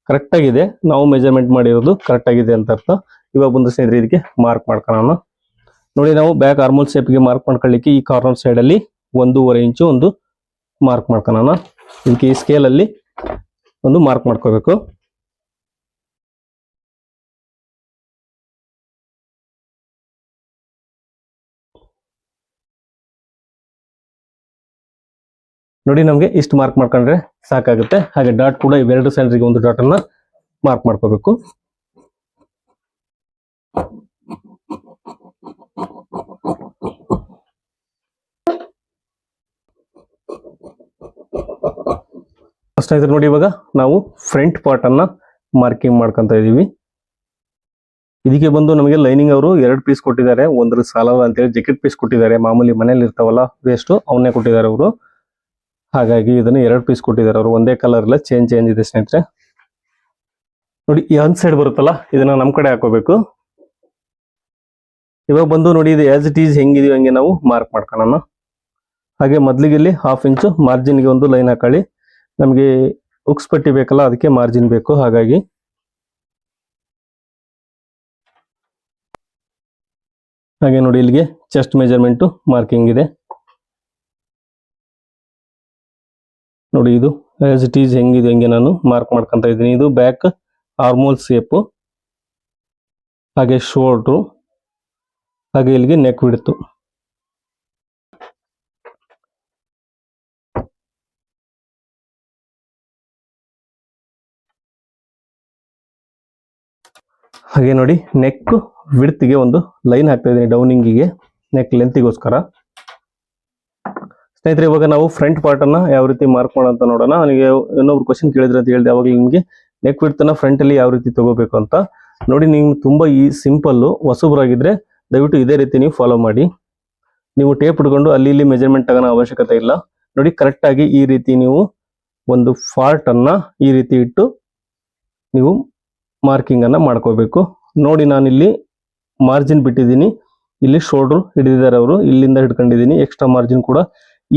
ಕರೆಕ್ಟ್ ಆಗಿದೆ. ನಾವು ಮೆಜರ್ಮೆಂಟ್ ಮಾಡಿರೋದು ಕರೆಕ್ಟ್ ಆಗಿದೆ ಅಂತ ಅರ್ಥ. ಇವಾಗ ಬಂದು ಸ್ನೇಹಿತರೆ ಇದಕ್ಕೆ ಮಾರ್ಕ್ ಮಾಡ್ಕೊಳ್ಳೋಣ. ನೋಡಿ ನಾವು ಬ್ಯಾಕ್ ಆರ್ಮೋಲ್ ಶೇಪ್ಗೆ ಮಾರ್ಕ್ ಮಾಡ್ಕೊಳ್ಳಿಕ್ಕೆ ಈ ಕಾರ್ನರ್ ಸೈಡ್ ಅಲ್ಲಿ ಒಂದೂವರೆ ಇಂಚು ಒಂದು ಮಾರ್ಕ್ ಮಾಡ್ಕೊಳ್ಳೋಣ. ಇದಕ್ಕೆ ಈ ಸ್ಕೇಲ್ ಅಲ್ಲಿ ಒಂದು ಮಾರ್ಕ್ ಮಾಡ್ಕೋಬೇಕು. ನೋಡಿ ನಮಗೆ ಇಷ್ಟು ಮಾರ್ಕ್ ಮಾಡ್ಕೊಂಡ್ರೆ ಸಾಕಾಗುತ್ತೆ. ಹಾಗೆ ಡಾಟ್ ಕೂಡ ಇವೆರಡು ಸೆಂಟ್ರಿಗೆ ಒಂದು ಡಾಟ್ ಅನ್ನ ಮಾರ್ಕ್ ಮಾಡ್ಕೋಬೇಕು. ಅಷ್ಟೇ ನೋಡಿ ಇವಾಗ ನಾವು ಫ್ರಂಟ್ ಪಾರ್ಟ್ ಅನ್ನ ಮಾರ್ಕಿಂಗ್ ಮಾಡ್ಕೊಂತ ಇದೀವಿ. ಇದಕ್ಕೆ ಬಂದು ನಮಗೆ ಲೈನಿಂಗ್ ಅವರು ಎರಡು ಪೀಸ್ ಕೊಟ್ಟಿದ್ದಾರೆ. ಒಂದ್ರ ಸಾಲಲ್ಲ ಅಂತೇಳಿ ಜಾಕೆಟ್ ಪೀಸ್ ಕೊಟ್ಟಿದ್ದಾರೆ. ಮಾಮೂಲಿ ಮನೇಲಿ ಇರ್ತಾವಲ್ಲ ವೇಸ್ಟ್ ಅವನ್ನೇ ಕೊಟ್ಟಿದ್ದಾರೆ ಅವರು. ಹಾಗಾಗಿ ಇದನ್ನ ಎರಡು ಪೀಸ್ ಕೊಟ್ಟಿದ್ದಾರೆ ಅವರು. ಒಂದೇ ಕಲರ್ ಇಲ್ಲ ಚೇಂಜ್ ಚೇಂಜ್ ಇದೆ ಸ್ನೇಹಿತರೆ. ನೋಡಿ, ಈ ಅನ್ ಸೈಡ್ ಬರುತ್ತಲ್ಲ, ಇದನ್ನ ನಮ್ಮ ಕಡೆ ಹಾಕೋಬೇಕು. ಇವಾಗ ಬಂದು ನೋಡಿ, ಇದು ಆಸ್ ಇಟ್ ಈಸ್ ಹೆಂಗಿದೀವಿ ಹಂಗೆ ನಾವು ಮಾರ್ಕ್ ಮಾಡ್ಕೊಳ್ಳೋಣ ಹಾಗೆ ಮೊದ್ಲಿಗೆ ಇಲ್ಲಿ ಹಾಫ್ ಇಂಚು ಮಾರ್ಜಿನ್ಗೆ ಒಂದು ಲೈನ್ ಹಾಕೊಳ್ಳಿ. ನಮಗೆ ಉಕ್ಸ್ ಪಟ್ಟಿ ಬೇಕಲ್ಲ, ಅದಕ್ಕೆ ಮಾರ್ಜಿನ್ ಬೇಕು. ಹಾಗಾಗಿ ಹಾಗೆ ನೋಡಿ, ಇಲ್ಲಿಗೆ ಚೆಸ್ಟ್ ಮೆಜರ್ಮೆಂಟು ಮಾರ್ಕಿಂಗ್ ಇದೆ. ನೋಡಿ ಇದು ಆಸ್ ಇಟ್ ಈಸ್ ಹೆಂಗಿದೆ, ಹೆಂಗೆ ನಾನು ಮಾರ್ಕ್ ಮಾಡ್ಕೊಂತ ಇದ್ದೀನಿ. ಇದು ಬ್ಯಾಕ್ ಆರ್ಮೋಲ್ ಸೇಪು ಹಾಗೆ ಶೋಲ್ಡ್ರು ಹಾಗೆ ಇಲ್ಲಿಗೆ ನೆಕ್ ಬಿಡ್ತು ಹಾಗೆ ನೋಡಿ ನೆಕ್ ವಿಡ್ತಿಗೆ ಒಂದು ಲೈನ್ ಹಾಕ್ತಾ ಇದ್ದೀನಿ ಡೌನಿಂಗಿಗೆ ನೆಕ್ ಲೆಂತಿಗೋಸ್ಕರ ಸ್ನೇಹಿತರೆ, ಇವಾಗ ನಾವು ಫ್ರಂಟ್ ಪಾರ್ಟ್ ಅನ್ನ ಯಾವ ರೀತಿ ಮಾರ್ಕ್ ಮಾಡೋಂತ ನೋಡೋಣ. ನನಗೆ ಇನ್ನೊಬ್ರು ಕ್ವಶನ್ ಕೇಳಿದ್ರೆ ಅಂತ ಹೇಳಿದೆ ಅವಾಗ ನಿಮಗೆ ನೆಕ್ ವಿಡ್ತನ್ನ ಫ್ರಂಟ್ ಅಲ್ಲಿ ಯಾವ ರೀತಿ ತಗೋಬೇಕು ಅಂತ. ನೋಡಿ, ನೀವು ತುಂಬಾ ಈ ಸಿಂಪಲ್ ಹೊಸಬ್ರಾಗಿದ್ರೆ ದಯವಿಟ್ಟು ಇದೇ ರೀತಿ ನೀವು ಫಾಲೋ ಮಾಡಿ. ನೀವು ಟೇಪ್ ಹಿಡ್ಕೊಂಡು ಅಲ್ಲಿ ಇಲ್ಲಿ ಮೆಜರ್ಮೆಂಟ್ ತಗೋಣ ಅವಶ್ಯಕತೆ ಇಲ್ಲ. ನೋಡಿ ಕರೆಕ್ಟ್ ಆಗಿ ಈ ರೀತಿ ನೀವು ಒಂದು ಫಾರ್ಟ್ ಅನ್ನ ಈ ರೀತಿ ಇಟ್ಟು ನೀವು ಮಾರ್ಕಿಂಗ್ ಅನ್ನ ಮಾಡ್ಕೋಬೇಕು. ನೋಡಿ, ನಾನಿಲ್ಲಿ ಮಾರ್ಜಿನ್ ಬಿಟ್ಟಿದ್ದೀನಿ. ಇಲ್ಲಿ ಶೋಲ್ಡರ್ ಹಿಡಿದಿದ್ದಾರೆ ಅವರು. ಇಲ್ಲಿಂದ ಹಿಡ್ಕೊಂಡಿದ್ದೀನಿ. ಎಕ್ಸ್ಟ್ರಾ ಮಾರ್ಜಿನ್ ಕೂಡ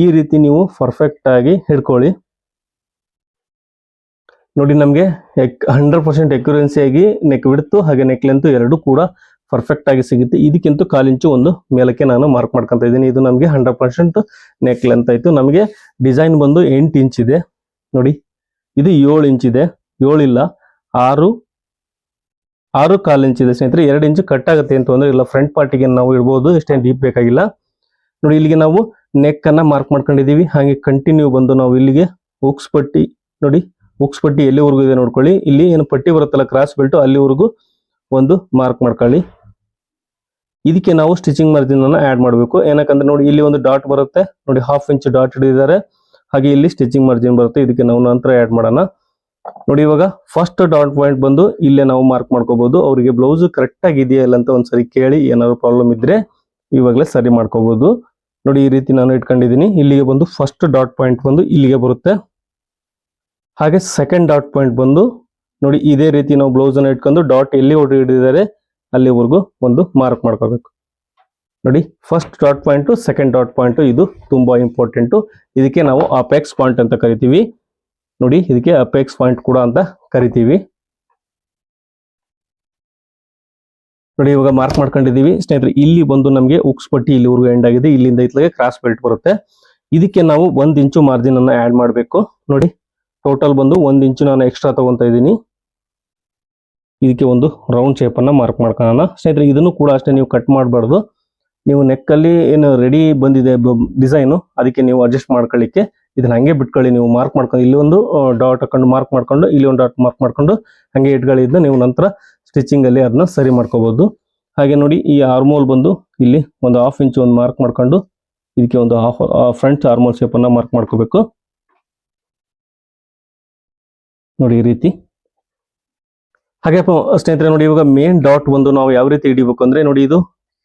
ಈ ರೀತಿ ನೀವು ಪರ್ಫೆಕ್ಟ್ ಆಗಿ ಹಿಡ್ಕೊಳ್ಳಿ. ನೋಡಿ ನಮಗೆ ಹಂಡ್ರೆಡ್ ಪರ್ಸೆಂಟ್ ಎಕ್ಯುರೆನ್ಸಿ ಆಗಿ ನೆಕ್ ಬಿಡ್ತು ಹಾಗೆ ನೆಕ್ ಲೆಂತು ಎರಡು ಕೂಡ ಪರ್ಫೆಕ್ಟ್ ಆಗಿ ಸಿಗುತ್ತೆ. ಇದಕ್ಕಿಂತ ಕಾಲಿಂಚು ಒಂದು ಮೇಲಕ್ಕೆ ನಾನು ಮಾರ್ಕ್ ಮಾಡ್ಕೊಂತ ಇದ್ದೀನಿ. ಇದು ನಮಗೆ ಹಂಡ್ರೆಡ್ ಪರ್ಸೆಂಟ್ ನೆಕ್ ಲೆಂತ್ ಆಯಿತು. ನಮಗೆ ಡಿಸೈನ್ ಬಂದು ಎಂಟು ಇಂಚ್ ಇದೆ. ನೋಡಿ, ಇದು ಏಳು ಇಂಚ್ ಇದೆ. ಏಳಿಲ್ಲ ಆರು ಆರು ಕಾಲು ಇಂಚ್ ಇದೆ. ಸ್ನೇಹಿತರೆ, ಎರಡು ಇಂಚು ಕಟ್ ಆಗುತ್ತೆ ಅಂತ ಅಂದ್ರೆ ಇಲ್ಲ ಫ್ರಂಟ್ ಪಾರ್ಟಿಗೆ ನಾವು ಇಡ್ಬೋದು ಎಷ್ಟೇನು ಡೀಪ್ ಬೇಕಾಗಿಲ್ಲ. ನೋಡಿ, ಇಲ್ಲಿಗೆ ನಾವು ನೆಕ್ ಅನ್ನ ಮಾರ್ಕ್ ಮಾಡ್ಕೊಂಡಿದೀವಿ ಹಾಗೆ ಕಂಟಿನ್ಯೂ ಬಂದು ನಾವು ಇಲ್ಲಿಗೆ ಉಕ್ಸ್ ಪಟ್ಟಿ ನೋಡಿ ಉಕ್ಸ್ ಪಟ್ಟಿ ಎಲ್ಲಿವರೆಗೂ ಇದೆ ನೋಡ್ಕೊಳ್ಳಿ. ಇಲ್ಲಿ ಏನು ಪಟ್ಟಿ ಬರುತ್ತಲ್ಲ ಕ್ರಾಸ್ ಬೆಲ್ಟ್ ಅಲ್ಲಿವರೆಗೂ ಒಂದು ಮಾರ್ಕ್ ಮಾಡ್ಕೊಳ್ಳಿ. ಇದಕ್ಕೆ ನಾವು ಸ್ಟಿಚಿಂಗ್ ಮಾರ್ಜಿನ್ ಅನ್ನ ಆಡ್ ಮಾಡಬೇಕು. ಏನಕ್ಕಂದ್ರೆ ನೋಡಿ, ಇಲ್ಲಿ ಒಂದು ಡಾಟ್ ಬರುತ್ತೆ. ನೋಡಿ ಹಾಫ್ ಇಂಚ್ ಡಾಟ್ ಹಿಡಿದಿದ್ದಾರೆ. ಹಾಗೆ ಇಲ್ಲಿ ಸ್ಟಿಚಿಂಗ್ ಮಾರ್ಜಿನ್ ಬರುತ್ತೆ. ಇದಕ್ಕೆ ನಾವು ನಂತರ ಆಡ್ ಮಾಡೋಣ. ನೋಡಿ, ಇವಾಗ ಫಸ್ಟ್ ಡಾಟ್ ಪಾಯಿಂಟ್ ಬಂದು ಇಲ್ಲೇ ನಾವು ಮಾರ್ಕ್ ಮಾಡ್ಕೋಬಹುದು ಅವರಿಗೆ ಬ್ಲೌಸ್ ಕರೆಕ್ಟ್ ಆಗಿ ಇದೆಯಾ ಇಲ್ಲ ಅಂತ ಒಂದ್ಸರಿ ಕೇಳಿ, ಏನಾದ್ರು ಪ್ರಾಬ್ಲಮ್ ಇದ್ರೆ ಇವಾಗಲೇ ಸರಿ ಮಾಡ್ಕೋಬಹುದು ನೋಡಿ ಈ ರೀತಿ ನಾನು ಇಟ್ಕೊಂಡಿದ್ದೀನಿ. ಇಲ್ಲಿಗೆ ಬಂದು ಫಸ್ಟ್ ಡಾಟ್ ಪಾಯಿಂಟ್ ಬಂದು ಇಲ್ಲಿಗೆ ಬರುತ್ತೆ. ಹಾಗೆ ಸೆಕೆಂಡ್ ಡಾಟ್ ಪಾಯಿಂಟ್ ಬಂದು ನೋಡಿ ಇದೇ ರೀತಿ ನಾವು ಬ್ಲೌಸ್ ಅನ್ನು ಇಟ್ಕೊಂಡು ಡಾಟ್ ಎಲ್ಲಿ ಹೊಡೆ ಹಿಡಿದಿದ್ದಾರೆ ಅಲ್ಲಿವರೆಗೂ ಒಂದು ಮಾರ್ಕ್ ಮಾಡ್ಕೋಬೇಕು. ನೋಡಿ first dot point second dot point ಇದು ತುಂಬಾ ಇಂಪಾರ್ಟೆಂಟ್ ಇದಕ್ಕೆ ನಾವು ಅಪೆಕ್ಸ್ ಪಾಯಿಂಟ್ ಅಂತ ಕರಿತೀವಿ. ನೋಡಿ ಇದಕ್ಕೆ ಅಪೆಕ್ಸ್ ಪಾಯಿಂಟ್ ಕೂಡ ಅಂತ ಕರಿತೀವಿ. ನೋಡಿ, ಇವಾಗ ಮಾರ್ಕ್ ಮಾಡ್ಕೊಂಡಿದೀವಿ ಸ್ನೇಹಿತರೆ, ಇಲ್ಲಿ ಬಂದು ನಮಗೆ ಉಕ್ಸ್ ಪಟ್ಟಿ ಇಲ್ಲಿವರೆಗೂ ಎಂಡ್ ಆಗಿದೆ. ಇಲ್ಲಿಂದ ಇತ್ಲಾಗೆ ಕ್ರಾಸ್ ಬೆಲ್ಟ್ ಬರುತ್ತೆ. ಇದಕ್ಕೆ ನಾವು ಒಂದ್ ಇಂಚು ಮಾರ್ಜಿನ್ ಅನ್ನ ಆಡ್ ಮಾಡಬೇಕು. ನೋಡಿ ಟೋಟಲ್ ಬಂದು ಒಂದ್ ಇಂಚು ನಾನು ಎಕ್ಸ್ಟ್ರಾ ತಗೊಂತಾ ಇದ್ದೀನಿ. ಇದಕ್ಕೆ ಒಂದು ರೌಂಡ್ ಶೇಪ್ ಅನ್ನ ಮಾರ್ಕ್ ಮಾಡ್ಕೊಳ್ಳೋಣ. ಸ್ನೇಹಿತರೆ, ಇದನ್ನು ಕೂಡ ಅಷ್ಟೇ ನೀವು ಕಟ್ ಮಾಡಬಾರ್ದು. ನೀವು ನೆಕ್ ಅಲ್ಲಿ ಏನು ರೆಡಿ ಬಂದಿದೆ ಡಿಸೈನು ಅದಕ್ಕೆ ನೀವು ಅಡ್ಜಸ್ಟ್ ಮಾಡ್ಕೊಳ್ಳಿಕ್ಕೆ ಇದನ್ನ ಹಂಗೆ ಬಿಟ್ಕೊಳ್ಳಿ. ನೀವು ಮಾರ್ಕ್ ಮಾಡ್ಕೊಂಡು, ಇಲ್ಲಿ ಒಂದು ಡಾಟ್ ಹಾಕೊಂಡು ಮಾರ್ಕ್ ಮಾಡ್ಕೊಂಡು, ಇಲ್ಲಿ ಒಂದು ಡಾಟ್ ಮಾರ್ಕ್ ಮಾಡ್ಕೊಂಡು, ಹಂಗೆ ಇಟ್ಗಳಿದ್ದ ನೀವು ನಂತರ ಸ್ಟಿಚಿಂಗ್ ಅಲ್ಲಿ ಅದನ್ನ ಸರಿ ಮಾಡ್ಕೋಬಹುದು ಹಾಗೆ ನೋಡಿ ಈ ಆರ್ಮೋಲ್ ಬಂದು ಇಲ್ಲಿ ಒಂದು ಹಾಫ್ ಇಂಚ್ ಒಂದು ಮಾರ್ಕ್ ಮಾಡ್ಕೊಂಡು ಇದಕ್ಕೆ ಒಂದು ಹಾಫ್ ಫ್ರಂಟ್ ಆರ್ಮೋಲ್ ಶೇಪ್ ಅನ್ನ ಮಾರ್ಕ್ ಮಾಡ್ಕೋಬೇಕು. ನೋಡಿ ಈ ರೀತಿ. ಹಾಗೆ ಸ್ನೇಹಿತರೆ ನೋಡಿ ಇವಾಗ ಮೇನ್ ಡಾಟ್ ಒಂದು ನಾವು ಯಾವ ರೀತಿ ಹಿಡಿಬೇಕು ಅಂದ್ರೆ ನೋಡಿ ಇದು